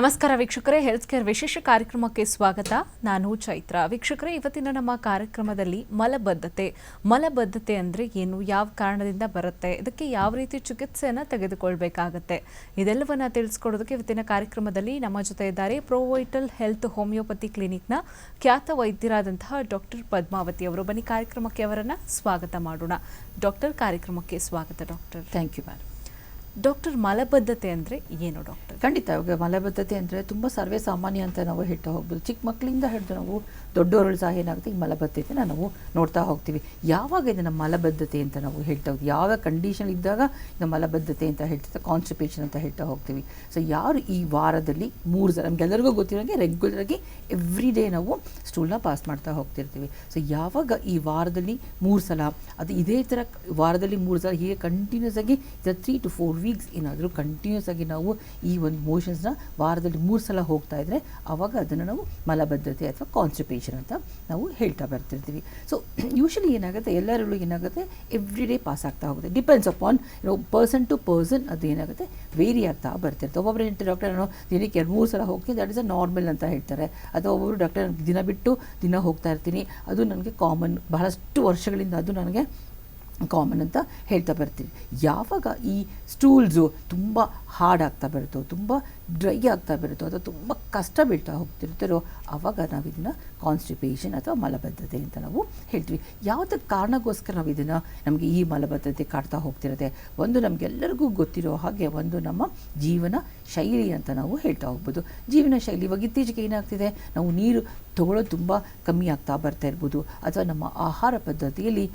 ನಮಸ್ಕಾರ ವೀಕ್ಷಕರೇ health care ವಿಶೇಷ ಕಾರ್ಯಕ್ರಮಕ್ಕೆ ಸ್ವಾಗತ. ನಾನು ಚೈತ್ರ. ವೀಕ್ಷಕರೇ, ಇವತ್ತಿನ ನಮ್ಮ ಕಾರ್ಯಕ್ರಮದಲ್ಲಿ ಮಲಬದ್ಧತೆ. ಮಲಬದ್ಧತೆ ಅಂದರೆ ಏನು? ಯಾವ ಕಾರಣದಿಂದ ಬರುತ್ತೆ? ಇದಕ್ಕೆ ಯಾವ ರೀತಿ ಚಿಕಿತ್ಸೆಯನ್ನು ತೆಗೆದುಕೊಳ್ಬೇಕಾಗತ್ತೆ? ಇದೆಲ್ಲವನ್ನ ತಿಳಿಸ್ಕೊಡೋದಕ್ಕೆ ಇವತ್ತಿನ ಕಾರ್ಯಕ್ರಮದಲ್ಲಿ ನಮ್ಮ ಜೊತೆ ಇದ್ದಾರೆ ಪ್ರೋವೈಟಲ್ ಹೆಲ್ತ್ ಹೋಮಿಯೋಪತಿ ಕ್ಲಿನಿಕ್ನ ಖ್ಯಾತ ವೈದ್ಯರಾದಂತಹ ಡಾಕ್ಟರ್ ಪದ್ಮಾವತಿ ಅವರು. ಬನ್ನಿ ಕಾರ್ಯಕ್ರಮಕ್ಕೆ ಅವರನ್ನು ಸ್ವಾಗತ ಮಾಡೋಣ. ಡಾಕ್ಟರ್ ಕಾರ್ಯಕ್ರಮಕ್ಕೆ ಸ್ವಾಗತ doctor thank you ma'am doctor ಮಲಬದ್ಧತೆ ಅಂದರೆ ಏನು ಡಾಕ್ಟರ್? ಖಂಡಿತ ಮಲಬದ್ಧತೆ ಅಂದರೆ ತುಂಬ ಸರ್ವೇ ಸಾಮಾನ್ಯ ಅಂತ ನಾವು ಹೇಳ್ತಾ ಹೋಗ್ಬೋದು. ಚಿಕ್ಕ ಮಕ್ಕಳಿಂದ ಹಿಡಿದು ನಾವು ದೊಡ್ಡವರು ಸಹ ಏನಾಗುತ್ತೆ, ಈ ಮಲಬದ್ಧತೆನ ನಾವು ನೋಡ್ತಾ ಹೋಗ್ತೀವಿ. ಯಾವಾಗ ಇದನ್ನು ಮಲಬದ್ಧತೆ ಅಂತ ನಾವು ಹೇಳ್ತಾ ಹೋಗ್ತೀವಿ? ಯಾವ ಕಂಡೀಷನ್ ಇದ್ದಾಗ ಇದು ಮಲಬದ್ಧತೆ ಅಂತ ಹೇಳ್ತಾ ಕಾನ್ಸ್ಟಿಪೇಷನ್ ಅಂತ ಹೇಳ್ತಾ ಹೋಗ್ತೀವಿ? ಸೊ ಯಾರು ಈ ವಾರದಲ್ಲಿ ಮೂರು ಸಲ, ನಮಗೆಲ್ಲರಿಗೂ ಗೊತ್ತಿರೋಂಗೆ ರೆಗ್ಯುಲರಾಗಿ ಎವ್ರಿ ಡೇ ನಾವು ಸ್ಟೂಲ್ನ ಪಾಸ್ ಮಾಡ್ತಾ ಹೋಗ್ತಿರ್ತೀವಿ. ಸೊ ಯಾವಾಗ ಈ ವಾರದಲ್ಲಿ ಮೂರು ಸಲ, ಅದು ಇದೇ ಥರ ವಾರದಲ್ಲಿ ಮೂರು ಸಲ ಹೀಗೆ ಕಂಟಿನ್ಯೂಸ್ ಆಗಿ ತ್ರೀ ಟು ಫೋರ್ ವೀಕ್ಸ್ ಏನಾದರೂ ಕಂಟಿನ್ಯೂಸ್ ಆಗಿ ನಾವು ಈ ಒಂದು ಮೋಷನ್ಸ್ನ ವಾರದಲ್ಲಿ ಮೂರು ಸಲ ಹೋಗ್ತಾ ಇದ್ದರೆ ಆವಾಗ ಅದನ್ನು ನಾವು ಮಲಬದ್ಧತೆ ಅಥವಾ ಕಾನ್ಸ್ಟಿಪೇಷನ್ ಅಂತ ನಾವು ಹೇಳ್ತಾ ಬರ್ತಿರ್ತೀವಿ. ಸೊ ಯೂಶಲಿ ಏನಾಗುತ್ತೆ, ಎಲ್ಲರಲ್ಲೂ ಏನಾಗುತ್ತೆ ಎವ್ರಿ ಡೇ ಪಾಸ್ ಆಗ್ತಾ ಹೋಗುತ್ತೆ. Depends upon no person to person ಅದು ಏನಾಗುತ್ತೆ ವೇರಿ ಆಗ್ತಾ ಬರ್ತಿರುತ್ತೆ ಒಬ್ಬೊಬ್ಬರು ಡಾಕ್ಟರ್ ನಾನು ದಿನಕ್ಕೆ ಎರಡು ಮೂರು ಸಲ ಹೋಗ್ತೀನಿ ದಟ್ ಇಸ್ ಅ ನಾರ್ಮಲ್ ಅಂತ ಹೇಳ್ತಾರೆ. ಅಥವಾ ಒಬ್ಬರು ಡಾಕ್ಟರ್ ದಿನ ಬಿಟ್ಟು ದಿನ ಹೋಗ್ತಾ ಇರ್ತೀನಿ, ಅದು ನನಗೆ ಕಾಮನ್ ಬಹಳಷ್ಟು ವರ್ಷಗಳಿಂದ ಅದು ನನಗೆ ಕಾಮನ್ ಅಂತ ಹೇಳ್ತಾ ಬರ್ತೀವಿ. ಯಾವಾಗ ಈ ಸ್ಟೂಲ್ಸು ತುಂಬ ಹಾರ್ಡ್ ಆಗ್ತಾ ಬರುತ್ತೋ, ತುಂಬ ಡ್ರೈ ಆಗ್ತಾ ಬರುತ್ತೋ, ಅಥವಾ ತುಂಬ ಕಷ್ಟ ಬೀಳ್ತಾ ಹೋಗ್ತಿರ್ತಾರೋ ಆವಾಗ ನಾವು ಇದನ್ನು ಕಾನ್ಸ್ಟಿಪೇಷನ್ ಅಥವಾ ಮಲಬದ್ಧತೆ ಅಂತ ನಾವು ಹೇಳ್ತೀವಿ. ಯಾವುದಕ್ಕೆ ಕಾರಣಕ್ಕೋಸ್ಕರ ನಾವು ಇದನ್ನು ನಮಗೆ ಈ ಮಲಬದ್ಧತೆ ಕಾಡ್ತಾ ಹೋಗ್ತಿರುತ್ತೆ? ಒಂದು ನಮಗೆಲ್ಲರಿಗೂ ಗೊತ್ತಿರೋ ಹಾಗೆ ಒಂದು ನಮ್ಮ ಜೀವನ ಶೈಲಿ ಅಂತ ನಾವು ಹೇಳ್ತಾ ಹೋಗ್ಬೋದು. ಜೀವನ ಶೈಲಿ ಇವಾಗ ಇತ್ತೀಚೆಗೆ ಏನಾಗ್ತಿದೆ? ನಾವು ನೀರು ತಗೊಳ್ಳೋದು ತುಂಬ ಕಮ್ಮಿ ಆಗ್ತಾ ಬರ್ತಾ ಇರ್ಬೋದು. ಅಥವಾ ನಮ್ಮ ಆಹಾರ ಪದ್ಧತಿಯಲ್ಲಿ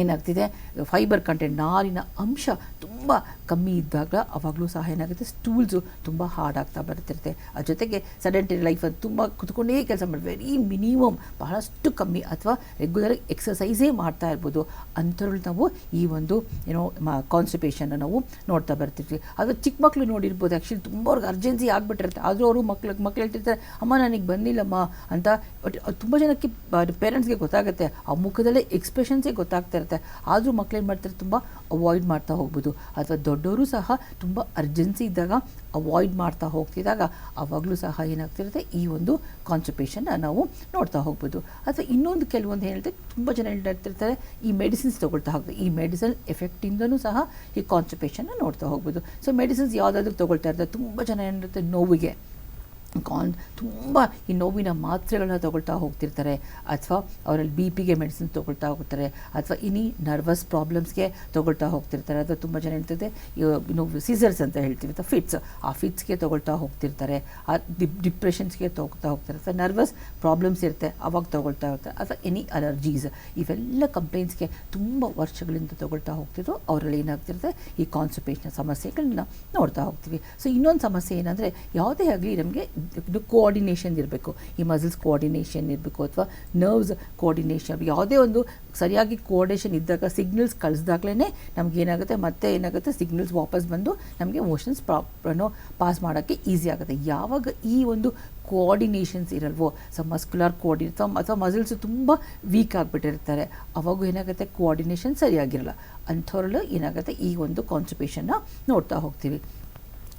ಏನಾಗ್ತಿದೆ? ಫೈಬರ್ ಕಂಟೆಂಟ್ ನಾರಿನ ಅಂಶ ತುಂಬ ಕಮ್ಮಿ ಇದ್ದಾಗ ಅವಾಗಲೂ ಸಹ ಏನಾಗುತ್ತೆ? ಸ್ಟೂಲ್ಸು ತುಂಬ ಹಾರ್ಡ್ ಆಗ್ತಾ ಬರ್ತಿರುತ್ತೆ. ಅದ್ರ ಜೊತೆಗೆ ಸಡೆಂಟರಿ ಲೈಫ್ ಅದು ತುಂಬ ಕುತ್ಕೊಂಡೇ ಕೆಲಸ ಮಾಡಿ ವೆರಿ ಮಿನಿಮಮ್ ಬಹಳಷ್ಟು ಕಮ್ಮಿ ಅಥವಾ ರೆಗ್ಯುಲರ್ ಎಕ್ಸಸೈಸೇ ಮಾಡ್ತಾ ಇರ್ಬೋದು. ಅಂಥವ್ರಲ್ಲಿ ನಾವು ಈ ಒಂದು ಏನೋ ಕಾನ್ಸ್ಟಿಪೇಷನ್ನ ನಾವು ನೋಡ್ತಾ ಬರ್ತಿರ್ತೀವಿ ಅದು ಚಿಕ್ಕ ಮಕ್ಕಳು ನೋಡಿರ್ಬೋದು ಆ್ಯಕ್ಚುಲಿ ತುಂಬ ಅವ್ರಿಗೆ ಅರ್ಜೆನ್ಸಿ ಆಗಿಬಿಟ್ಟಿರುತ್ತೆ. ಆದರೂ ಅವರು ಮಕ್ಳು ಮಕ್ಳು ಹೇಳ್ತಿರ್ತಾರೆ, ಅಮ್ಮ ನನಗೆ ಬಂದಿಲ್ಲಮ್ಮ ಅಂತ. ತುಂಬ ಜನಕ್ಕೆ ಪೇರೆಂಟ್ಸ್ಗೆ ಗೊತ್ತಾಗುತ್ತೆ. ಆ ಮುಖದಲ್ಲೇ ಎಕ್ಸ್ಪ್ರೆಷನ್ಸೇ ಗೊತ್ತಾಗ್ತಾ ಇರುತ್ತೆ. ಆದರೂ ಏನು ಮಾಡ್ತಾರೆ ತುಂಬ ಅವಾಯ್ಡ್ ಮಾಡ್ತಾ ಹೋಗ್ಬೋದು. ಅಥವಾ ದೊಡ್ಡವರು ಸಹ ತುಂಬ ಅರ್ಜೆನ್ಸಿ ಇದ್ದಾಗ ಅವಾಯ್ಡ್ ಮಾಡ್ತಾ ಹೋಗ್ತಿದ್ದಾಗ ಆವಾಗಲೂ ಸಹ ಏನಾಗ್ತಿರುತ್ತೆ? ಈ ಒಂದು ಕಾನ್ಸಪೇಷನ್ನ ನಾವು ನೋಡ್ತಾ ಹೋಗ್ಬೋದು. ಅಥವಾ ಇನ್ನೊಂದು ಕೆಲವೊಂದು ಹೇಳಿದ್ರೆ ತುಂಬ ಜನ ಹೇಳ್ತಿರ್ತಾರೆ ಈ ಮೆಡಿಸಿನ್ಸ್ ತೊಗೊಳ್ತಾ ಹೋಗ್ತಾರೆ. ಈ ಮೆಡಿಸಿನ್ ಎಫೆಕ್ಟಿಂದನೂ ಸಹ ಈ ಕಾನ್ಸಪೇಷನ್ನ ನೋಡ್ತಾ ಹೋಗ್ಬೋದು. ಸೊ ಮೆಡಿಸಿನ್ಸ್ ಯಾವುದಾದ್ರೂ ತೊಗೊಳ್ತಾ ಇರ್ತಾರೆ. ತುಂಬ ಜನ ಏನಿರುತ್ತೆ ನೋವಿಗೆ. ಕಾನ್ ತುಂಬ ಈ ನೋವಿನ ಮಾತ್ರೆಗಳನ್ನ ತೊಗೊಳ್ತಾ ಹೋಗ್ತಿರ್ತಾರೆ. ಅಥವಾ ಅವರಲ್ಲಿ ಬಿ ಪಿಗೆ ಮೆಡಿಸಿನ್ ತೊಗೊಳ್ತಾ ಹೋಗ್ತಾರೆ. ಅಥವಾ ಇನಿ ನರ್ವಸ್ ಪ್ರಾಬ್ಲಮ್ಸ್ಗೆ ತೊಗೊಳ್ತಾ ಹೋಗ್ತಿರ್ತಾರೆ. ಅಥವಾ ತುಂಬ ಜನ ಹೇಳ್ತಿದೆ ನೋವು ಸೀಸರ್ಸ್ ಅಂತ ಹೇಳ್ತೀವಿ ಅಥವಾ ಫಿಟ್ಸ್ ಆ ಫಿಟ್ಸ್ಗೆ ತೊಗೊಳ್ತಾ ಹೋಗ್ತಿರ್ತಾರೆ. ಆ ಡಿಪ್ ಡಿಪ್ರೆಷನ್ಸ್ಗೆ ತೊಗೊಳ್ತಾ ಹೋಗ್ತಾರೆ ಅಥವಾ ನರ್ವಸ್ ಪ್ರಾಬ್ಲಮ್ಸ್ ಇರುತ್ತೆ. ಅವಾಗ ತೊಗೊಳ್ತಾ ಹೋಗ್ತಾರೆ ಅಥವಾ ಎನಿ ಅಲರ್ಜೀಸ್ ಇವೆಲ್ಲ ಕಂಪ್ಲೇಂಟ್ಸ್ಗೆ ತುಂಬ ವರ್ಷಗಳಿಂದ ತೊಗೊಳ್ತಾ ಹೋಗ್ತಿದ್ರು. ಅವರಲ್ಲಿ ಏನಾಗ್ತಿರುತ್ತೆ? ಈ ಕಾನ್ಸ್ಟಿಪೇಷನ್ ಸಮಸ್ಯೆಗಳನ್ನ ನೋಡ್ತಾ ಹೋಗ್ತೀವಿ. ಸೊ ಇನ್ನೊಂದು ಸಮಸ್ಯೆ ಏನಂದರೆ, ಯಾವುದೇ ಆಗಲಿ ನಮಗೆ ಇದು ಕೋಆರ್ಡಿನೇಷನ್ ಇರಬೇಕು. ಈ ಮಸಲ್ಸ್ ಕೋಆರ್ಡಿನೇಷನ್ ಇರಬೇಕು ಅಥವಾ ನರ್ವ್ಸ್ ಕೋಆರ್ಡಿನೇಷನ್ ಯಾವುದೇ ಒಂದು ಸರಿಯಾಗಿ ಕೋಆರ್ಡಿನೇಷನ್ ಇದ್ದಾಗ ಸಿಗ್ನಲ್ಸ್ ಕಳಿಸ್ದಾಗ್ಲೇ ನಮ್ಗೆ ಏನಾಗುತ್ತೆ? ಮತ್ತೆ ಏನಾಗುತ್ತೆ? ಸಿಗ್ನಲ್ಸ್ ವಾಪಸ್ ಬಂದು ನಮಗೆ ಮೋಷನ್ಸ್ ಪ್ರಾಪ್ನೋ ಪಾಸ್ ಮಾಡೋಕ್ಕೆ ಈಸಿ ಆಗುತ್ತೆ. ಯಾವಾಗ ಈ ಒಂದು ಕೋಆರ್ಡಿನೇಷನ್ಸ್ ಇರಲ್ವೋ ಸೊ ಮಸ್ಕ್ಯುಲರ್ ಕೋಆರ್ಡಿನೇಷನ್ ಅಥವಾ ಮಸಲ್ಸ್ ತುಂಬ ವೀಕ್ ಆಗಿಬಿಟ್ಟಿರ್ತಾರೆ. ಅವಾಗೂ ಏನಾಗುತ್ತೆ? ಕೋಆರ್ಡಿನೇಷನ್ ಸರಿಯಾಗಿರಲ್ಲ. ಅಂಥವ್ರಲ್ಲೂ ಏನಾಗುತ್ತೆ? ಈ ಒಂದು ಕಾನ್ಸ್ಟಿಪೇಷನ್ನ ನೋಡ್ತಾ ಹೋಗ್ತೀವಿ.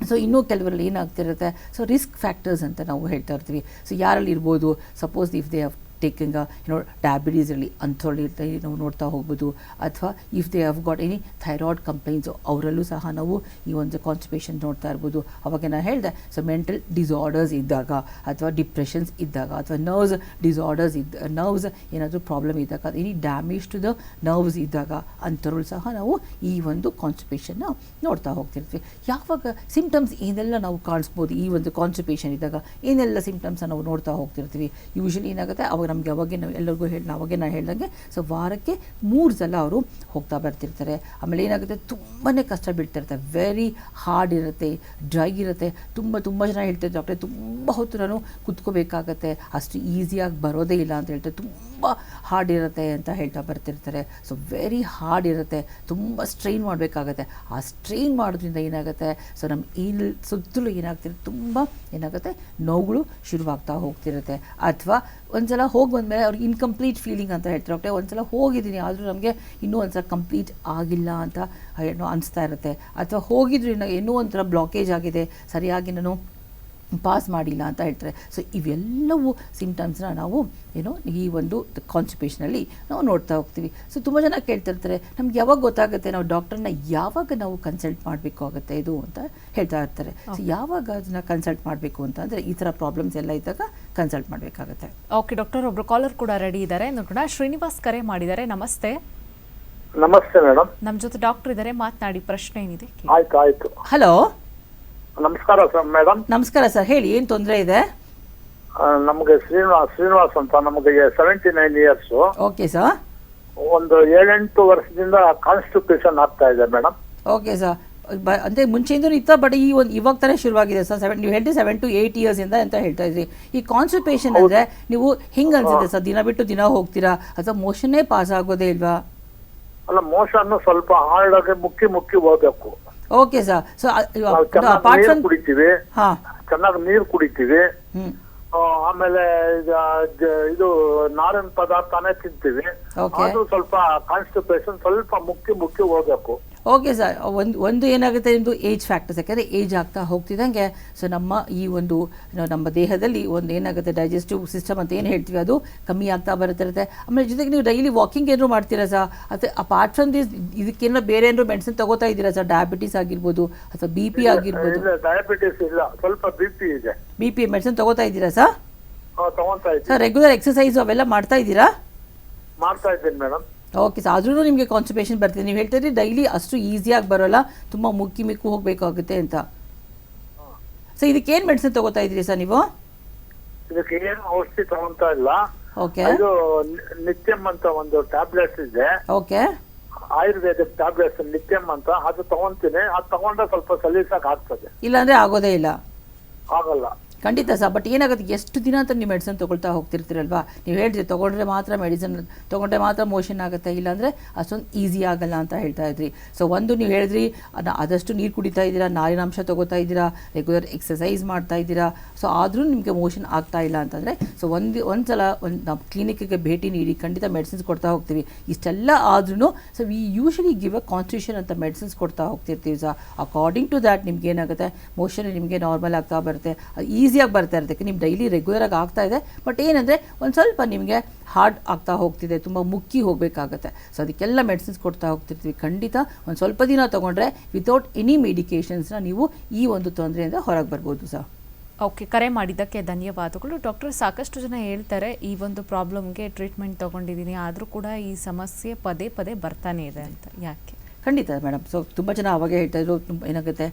ಸೊ ಇನ್ನೂ ಕೆಲವರಲ್ಲಿ ಏನಾಗ್ತಿರುತ್ತೆ? ಸೊ ರಿಸ್ಕ್ ಫ್ಯಾಕ್ಟರ್ಸ್ ಅಂತ ನಾವು ಹೇಳ್ತಾ ಇರ್ತೀವಿ. ಸೊ ಯಾರಲ್ಲಿ ಇರ್ಬೋದು suppose if they have taking ಏನೋ ಡಯಾಬಿಟೀಸ್ ಇರಲಿ ಅಂಥವ್ರಲ್ಲಿ ನಾವು ನೋಡ್ತಾ ಹೋಗ್ಬೋದು. ಅಥವಾ if they have got any thyroid complaints ಅವರಲ್ಲೂ ಸಹ ನಾವು ಈ ಒಂದು ಕಾನ್ಸ್ಟಿಪೇಷನ್ ನೋಡ್ತಾ ಇರ್ಬೋದು. ಅವಾಗ ನಾನು ಹೇಳಿದೆ ಸೊ ಮೆಂಟಲ್ ಡಿಸಾರ್ಡರ್ಸ್ ಇದ್ದಾಗ ಅಥವಾ ಡಿಪ್ರೆಷನ್ಸ್ ಇದ್ದಾಗ ಅಥವಾ ನರ್ವ್ಸ್ ಡಿಸಾರ್ಡರ್ಸ್ ಇದ್ದ ನರ್ವ್ಸ್ ಏನಾದರೂ ಪ್ರಾಬ್ಲಮ್ ಇದ್ದಾಗ any damage to the nerves ಇದ್ದಾಗ ಅಂಥವ್ರು ಸಹ ನಾವು ಈ ಒಂದು ಕಾನ್ಸ್ಟಿಪೇಷನ್ನ ನೋಡ್ತಾ ಹೋಗ್ತಿರ್ತೀವಿ. ಯಾವಾಗ ಸಿಂಪ್ಟಮ್ಸ್ ಏನೆಲ್ಲ ನಾವು ಕಾಣಿಸ್ಬೋದು ಈ ಒಂದು ಕಾನ್ಸ್ಟಿಪೇಷನ್ ಇದ್ದಾಗ, ಏನೆಲ್ಲ ಸಿಂಪ್ಟಮ್ಸ್ ನಾವು ನೋಡ್ತಾ ಹೋಗ್ತಿರ್ತೀವಿ? ಯೂಶಲಿ ಏನಾಗುತ್ತೆ, ಅವಾಗ ನಮಗೆ ಅವಾಗೆ ನಾವು ಎಲ್ಲರಿಗೂ ಹೇಳಿ ಅವಾಗೆ ನಾನು ಹೇಳ್ದಂಗೆ ಸೊ ವಾರಕ್ಕೆ ಮೂರು ಸಲ ಅವರು ಹೋಗ್ತಾ ಬರ್ತಿರ್ತಾರೆ. ಆಮೇಲೆ ಏನಾಗುತ್ತೆ ತುಂಬಾ ಕಷ್ಟ ಬೀಳ್ತಿರ್ತಾರೆ ವೆರಿ ಹಾರ್ಡ್ ಇರುತ್ತೆ ಡ್ರೈ ಇರುತ್ತೆ. ತುಂಬ ತುಂಬ ಜನ ಹೇಳ್ತಾರೆ ಡಾಕ್ಟ್ರೆ ತುಂಬ ಹೊತ್ತು ನಾನು ಕುತ್ಕೋಬೇಕಾಗತ್ತೆ. ಅಷ್ಟು ಈಸಿಯಾಗಿ ಬರೋದೇ ಇಲ್ಲ ಅಂತ ಹೇಳ್ತಾರೆ ತುಂಬ ಹಾರ್ಡ್ ಇರುತ್ತೆ ಅಂತ ಹೇಳ್ತಾ ಬರ್ತಿರ್ತಾರೆ. ಸೊ ವೆರಿ ಹಾರ್ಡ್ ಇರುತ್ತೆ. ತುಂಬ ಸ್ಟ್ರೈನ್ ಮಾಡಬೇಕಾಗತ್ತೆ. ಆ ಸ್ಟ್ರೈನ್ ಮಾಡೋದ್ರಿಂದ ಏನಾಗುತ್ತೆ ಸೊ ನಮ್ಮ ಈ ಸುತ್ತಲೂ ಏನಾಗ್ತಿರುತ್ತೆ, ತುಂಬ ಏನಾಗುತ್ತೆ, ನೋವುಗಳು ಶುರುವಾಗ್ತಾ ಹೋಗ್ತಿರುತ್ತೆ. ಅಥವಾ ಒಂದ್ಸಲ ಹೋಗಿ ಬಂದಮೇಲೆ ಅವ್ರಿಗೆ ಇನ್ಕಂಪ್ಲೀಟ್ ಫೀಲಿಂಗ್ ಅಂತ ಹೇಳ್ತಾರೆ. ಡಾಕ್ಟರ್ ಒಂದ್ಸಲ ಹೋಗಿದ್ದೀನಿ, ಆದರೂ ನಮಗೆ ಇನ್ನೂ ಒಂದ್ಸಲ ಕಂಪ್ಲೀಟ್ ಆಗಿಲ್ಲ ಅಂತ, ಏನೋ ಅನಿಸ್ತಾ ಇರುತ್ತೆ. ಅಥವಾ ಹೋಗಿದ್ರು ಇನ್ನೂ ಏನೋ ಒಂಥರ ಬ್ಲಾಕೇಜ್ ಆಗಿದೆ. ಸರಿಯಾಗಿ ನಾನು ಪಾಸ್ ಮಾಡಿಲ್ಲ ಅಂತ ಹೇಳ್ತಾರೆ. ಸೊ ಇವೆಲ್ಲವೂ ಸಿಮ್ಟಮ್ಸ್ನ ನಾವು ಏನೋ ಈ ಒಂದು ಕಾನ್ಸ್ಟಿಪೇಷನಲ್ಲಿ ನಾವು ನೋಡ್ತಾ ಹೋಗ್ತೀವಿ. ಸೊ ತುಂಬ ಜನ ಕೇಳ್ತಿರ್ತಾರೆ ನಮ್ಗೆ ಯಾವಾಗ ಗೊತ್ತಾಗುತ್ತೆ ನಾವು ಡಾಕ್ಟರ್ನ ಯಾವಾಗ ನಾವು ಕನ್ಸಲ್ಟ್ ಮಾಡಬೇಕು ಆಗುತ್ತೆ ಇದು ಅಂತ ಹೇಳ್ತಾ ಇರ್ತಾರೆ. ಸೊ ಯಾವಾಗ ಅದನ್ನ ಕನ್ಸಲ್ಟ್ ಮಾಡಬೇಕು ಅಂತ ಅಂದರೆ ಈ ಥರ ಪ್ರಾಬ್ಲಮ್ಸ್ ಎಲ್ಲ ಇದ್ದಾಗ ಕನ್ಸಲ್ಟ್ ಮಾಡಬೇಕಾಗುತ್ತೆ. ಓಕೆ ಡಾಕ್ಟರ್ ಒಬ್ರು ಕಾಲರ್ ಕೂಡ ರೆಡಿ ಇದ್ದಾರೆ ನೋಡೋಣ ಶ್ರೀನಿವಾಸ್ ಕರೆ ಮಾಡಿದ್ದಾರೆ. ನಮಸ್ತೆ. ನಮಸ್ತೆ ಮೇಡಮ್ ನಮ್ಮ ಜೊತೆ ಡಾಕ್ಟರ್ ಇದ್ದಾರೆ ಮಾತನಾಡಿ ಪ್ರಶ್ನೆ ಏನಿದೆ. ಆಯ್ತು ಆಯ್ತು. ಹಲೋ ನಮಸ್ಕಾರ ಸರ್ ಮೇಡಮ್ ನಮಸ್ಕಾರ ಸರ್ ಹೇಳಿ ಏನು ತೊಂದರೆ ಇದೆ? ನಮಗೆ ಶ್ರೀನಿವಾಸ್ ಶ್ರೀನಿವಾಸ್ ಅಂತ ನಮಗೆ seventy nine years okay sir ಒಂದು ಏಳೆಂಟು ವರ್ಷದಿಂದ ಕಾನ್ಸ್ಟಿಟ್ಯೂಷನ್ ಆಗ್ತಾ ಇದೆ ಮೇಡಮ್ ಓಕೆ ಸರ್ ಅಂದ್ರೆ ಮುಂಚೆ ಮುಂಚೆಯಿಂದ ಇತ್ತ ಬಟ್ ಈ ಒಂದು ಇವಾಗ ತಾನೇ ಶುರುವಾಗಿದೆ ಸರ್ ಸೆವೆನ್ ನೀವು ಹೇಳ್ತೀವಿ ಸೆವೆನ್ ಟು ಏಯ್ಟ್ ಇಯರ್ಸ್ ಇಂದ ಅಂತ ಹೇಳ್ತಾ ಇದ್ರಿ. ಈ ಕಾನ್ಸ್ಟಿಪೇಷನ್ ಅಂದ್ರೆ ನೀವು ಹಿಂಗೆ ಅನ್ಸುತ್ತೆ ಸರ್ ದಿನ ಬಿಟ್ಟು ದಿನ ಹೋಗ್ತೀರಾ? ಅಥವಾ ಮೋಷನ್ನೇ ಪಾಸ್ ಆಗೋದೇ ಇಲ್ವಾ? ಅಲ್ಲ ಮೋಷನ್ ಸ್ವಲ್ಪ ಹಾರ್ಡ್ ಆಗಿ ಮುಕ್ಕಿ ಮುಕ್ಕಿ ಹೋಗ್ಬೇಕು ಓಕೆ ಸರ್ ಸೊ ನಾವು ಚೆನ್ನಾಗಿ ಅಪಾರ್ಟ್ ನೀರು ಫ್ರಮ್ ಕುಡಿತೀವಿ. ಹಾಂ. ಚೆನ್ನಾಗಿ ನೀರು ಕುಡಿತೀವಿ. ಆ, ಆಮೇಲೆ ಈಗ ಜ- ಇದು ನಾರಿನ ಪದಾರ್ಥನೇ ತಿಂತೀವಿ. Okay. ಅದು ಸ್ವಲ್ಪ ಕಾನ್ಸ್ಟಿಪೇಷನ್ ಸ್ವಲ್ಪ ಮುಕ್ಕಿ ಮುಕ್ಕಿ ಹೋಗ್ಬೇಕು. ಓಕೆ ಸರ್ ಒಂದು ಒಂದು ಏನಾಗುತ್ತೆ ನಿಮ್ಮದು ಏಜ್ ಫ್ಯಾಕ್ಟರ್ಸ್ ಯಾಕಂದರೆ ಏಜ್ ಆಗ್ತಾ ಹೋಗ್ತಿದ್ದಂಗೆ ಸೊ ನಮ್ಮ ಈ ಒಂದು ನಮ್ಮ ದೇಹದಲ್ಲಿ ಒಂದು ಏನಾಗುತ್ತೆ ಡೈಜೆಸ್ಟಿವ್ ಸಿಸ್ಟಮ್ ಅಂತ ಏನು ಹೇಳ್ತೀವಿ ಅದು ಕಮ್ಮಿ ಆಗ್ತಾ ಬರುತ್ತಿರುತ್ತೆ. ಆಮೇಲೆ ಜೊತೆಗೆ ನೀವು ಡೈಲಿ ವಾಕಿಂಗ್ ಏನಾದ್ರು ಮಾಡ್ತೀರಾ ಸರ್? ಅಥವಾ ಅಪಾರ್ಟ್ ಫ್ರಮ್ ದಿಸ್ ಇದಕ್ಕೇನೋ ಬೇರೆ ಏನಾದ್ರು ಮೆಡಿಸಿನ್ ತಗೋತಾ ಇದ್ದೀರಾ ಸರ್? ಡಯಾಬಿಟೀಸ್ ಆಗಿರ್ಬೋದು ಅಥವಾ ಬಿ ಪಿ ಆಗಿರ್ಬೋದು. ಡಯಾಬಿಟಿಸ್ ಇಲ್ಲ ಸ್ವಲ್ಪ ಬಿ ಪಿ ಇದೆ. ಬಿ ಪಿ ಮೆಡಿಸಿನ್ ತಗೋತಾ ಇದ್ದೀರಾ ಸರ್? ಸರ್ ರೆಗ್ಯುಲರ್ ಎಕ್ಸಸೈಸ್ ಅವೆಲ್ಲ ಮಾಡ್ತಾ ಇದ್ದೀರಾ? ಮಾಡ್ತಾ ಇದ್ದೀನಿ ಮೇಡಮ್ ಓಕೆ ಸರ್ ಆದ್ರೂ ನಿಮಗೆ ಕಾನ್ಸ್ಟಿಪೇಷನ್ ಬರ್ತೀನಿ ನೀವು ಹೇಳ್ತೀರಿ ಡೈಲಿ ಅಷ್ಟು ಈಸಿಯಾಗಿ ಬರೋಲ್ಲ ತುಂಬ ಮುಕ್ಕಿ ಮಿಕ್ಕು ಹೋಗಬೇಕಾಗುತ್ತೆ ಅಂತ. ಸರ್ ಇದಕ್ಕೆ ಏನು ಮೆಡಿಸಿನ್ ತಗೋತಾ ಇದ್ದೀರಿ ಸರ್ ನೀವು? ಇದಕ್ಕೆ ಏನು ಔಷಧಿ ತಗೊಂತಾ ಇಲ್ಲ. ಓಕೆ ಇದು ನಿತ್ಯಂ ಅಂತ ಒಂದು ಟ್ಯಾಬ್ಲೆಟ್ಸ್ ಇದೆ. ಓಕೆ ಆಯುರ್ವೇದಿಕ್ ಟ್ಯಾಬ್ಲೆಟ್ಸ್ ನಿತ್ಯಂ ಅಂತ. ಅದು ತಗೊಂತೀನಿ. ಅದು ತಗೊಂಡ್ರೆ ಸ್ವಲ್ಪ ಸಲೀಸಾಗಿ ಆಗ್ತದೆ. ಇಲ್ಲಾಂದ್ರೆ ಆಗೋದೇ ಇಲ್ಲ. ಆಗಲ್ಲ. ಖಂಡಿತ ಸರ್ ಬಟ್ ಏನಾಗುತ್ತೆ? ಎಷ್ಟು ದಿನ ಅಂತ ನೀವು ಮೆಡಿಸನ್ ತೊಗೊಳ್ತಾ ಹೋಗ್ತಿರ್ತೀರಲ್ವಾ? ನೀವು ಹೇಳ್ತೀರಿ ತೊಗೊಂಡ್ರೆ ಮಾತ್ರ ಮೆಡಿಸಿನ್ ತೊಗೊಂಡ್ರೆ ಮಾತ್ರ ಮೋಷನ್ ಆಗುತ್ತೆ, ಇಲ್ಲಾಂದರೆ ಅಷ್ಟೊಂದು ಈಸಿ ಆಗಲ್ಲ ಅಂತ ಹೇಳ್ತಾ ಇದ್ರಿ. ಸೊ ಒಂದು ನೀವು ಹೇಳಿದ್ರಿ ಆದಷ್ಟು ನೀರು ಕುಡಿತಾ ಇದ್ದೀರಾ ನಾರಿನಾಂಶ ತೊಗೋತಾ ಇದ್ದೀರಾ ರೆಗ್ಯುಲರ್ ಎಕ್ಸಸೈಸ್ ಮಾಡ್ತಾ ಇದ್ದೀರಾ ಸೊ ಆದರೂ ನಿಮಗೆ ಮೋಷನ್ ಆಗ್ತಾ ಇಲ್ಲ ಅಂತಂದರೆ ಸೊ ಒಂದು ಒಂದು ಸಲ ಒಂದು ನಮ್ಮ ಕ್ಲಿನಿಕ್ಗೆ ಭೇಟಿ ನೀಡಿ ಖಂಡಿತ ಮೆಡಿಸಿನ್ಸ್ ಕೊಡ್ತಾ ಹೋಗ್ತೀವಿ. ಇಷ್ಟೆಲ್ಲ ಆದ್ರೂ so we usually give a constitution ಅಂತ ಮೆಡಿಸಿನ್ಸ್ ಕೊಡ್ತಾ ಹೋಗ್ತಿರ್ತೀವಿ ಸರ್. ಅಕಾರ್ಡಿಂಗ್ ಟು ದ್ಯಾಟ್ ನಿಮ್ಗೆ ಏನಾಗುತ್ತೆ? ಮೋಷನ್ ನಿಮಗೆ ನಾರ್ಮಲ್ ಆಗ್ತಾ ಬರುತ್ತೆ. ಈಸಿಯಾಗಿ ಬರ್ತಾ ಇರುತ್ತೆ ನಿಮ್ಮ ಡೈಲಿ ರೆಗ್ಯುಲರಾಗಿ ಆಗ್ತಾ ಇದೆ. ಬಟ್ ಏನಂದರೆ ಒಂದು ಸ್ವಲ್ಪ ನಿಮಗೆ ಹಾರ್ಡ್ ಆಗ್ತಾ ಹೋಗ್ತಿದೆ ತುಂಬ ಮುಕ್ಕಿ ಹೋಗಬೇಕಾಗತ್ತೆ. ಸೊ ಅದಕ್ಕೆಲ್ಲ ಮೆಡಿಸಿನ್ಸ್ ಕೊಡ್ತಾ ಹೋಗ್ತಿರ್ತೀವಿ. ಖಂಡಿತ ಒಂದು ಸ್ವಲ್ಪ ದಿನ ತೊಗೊಂಡ್ರೆ ವಿತೌಟ್ ಎನಿ ಮೆಡಿಕೇಷನ್ಸ್ನ ನೀವು ಈ ಒಂದು ತೊಂದರೆಯಿಂದ ಹೊರಗೆ ಬರ್ಬೋದು ಸರ್. ಓಕೆ ಕರೆ ಮಾಡಿದ್ದಕ್ಕೆ ಧನ್ಯವಾದಗಳು. ಡಾಕ್ಟರ್ ಸಾಕಷ್ಟು ಜನ ಹೇಳ್ತಾರೆ ಈ ಒಂದು ಪ್ರಾಬ್ಲಮ್ಗೆ ಟ್ರೀಟ್ಮೆಂಟ್ ತೊಗೊಂಡಿದ್ದೀನಿ ಆದರೂ ಕೂಡ ಈ ಸಮಸ್ಯೆ ಪದೇ ಪದೇ ಬರ್ತಾನೆ ಇದೆ ಅಂತ. ಯಾಕೆ? ಖಂಡಿತ ಮೇಡಮ್ ಸೊ ತುಂಬ ಜನ ಅವಾಗೇ ಹೇಳ್ತಾ ಇದ್ರು ತುಂಬ ಏನಾಗುತ್ತೆ?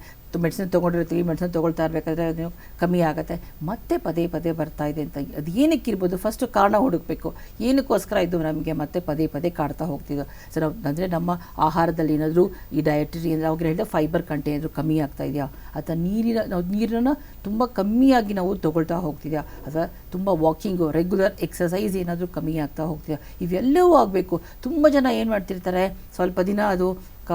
ಮೆಡಿಸಿನ್ ತೊಗೊಂಡಿರ್ತೀವಿ, ಮೆಡಿಸಿನ್ ತೊಗೊಳ್ತಾ ಇರಬೇಕಾದ್ರೆ ಅದು ಕಮ್ಮಿ ಆಗುತ್ತೆ. ಮತ್ತೆ ಪದೇ ಪದೇ ಬರ್ತಾ ಇದೆ ಅಂತ. ಅದು ಏನಕ್ಕೆ ಇರ್ಬೋದು? ಫಸ್ಟು ಕಾರಣ ಹುಡುಕಬೇಕು. ಏನಕ್ಕೋಸ್ಕರ ಇದು ನಮಗೆ ಮತ್ತೆ ಪದೇ ಪದೇ ಕಾಡ್ತಾ ಹೋಗ್ತಿದ್ದು ಸೊ ಅಂದರೆ ನಮ್ಮ ಆಹಾರದಲ್ಲಿ ಏನಾದರೂ ಈ ಡಯಟರಿ ಅಂದರೆ ಅವಾಗ ಹೇಳಿದ ಫೈಬರ್ ಕಂಟೆಂಟ್ ಏನಾದರೂ ಕಮ್ಮಿ ಆಗ್ತಾ ಇದೆಯಾ? ಅಥವಾ ನೀರಿನ, ನಾವು ನೀರನ್ನು ತುಂಬ ಕಮ್ಮಿಯಾಗಿ ನಾವು ತೊಗೊಳ್ತಾ ಹೋಗ್ತಿದ್ಯಾ? ಅಥವಾ ತುಂಬ ವಾಕಿಂಗು ರೆಗ್ಯುಲರ್ ಎಕ್ಸಸೈಸ್ ಏನಾದರೂ ಕಮ್ಮಿ ಆಗ್ತಾ ಹೋಗ್ತಿದ್ಯಾ? ಇವೆಲ್ಲವೂ ಆಗಬೇಕು. ತುಂಬ ಜನ ಏನು ಮಾಡ್ತಿರ್ತಾರೆ? ಸ್ವಲ್ಪ ದಿನ ಅದು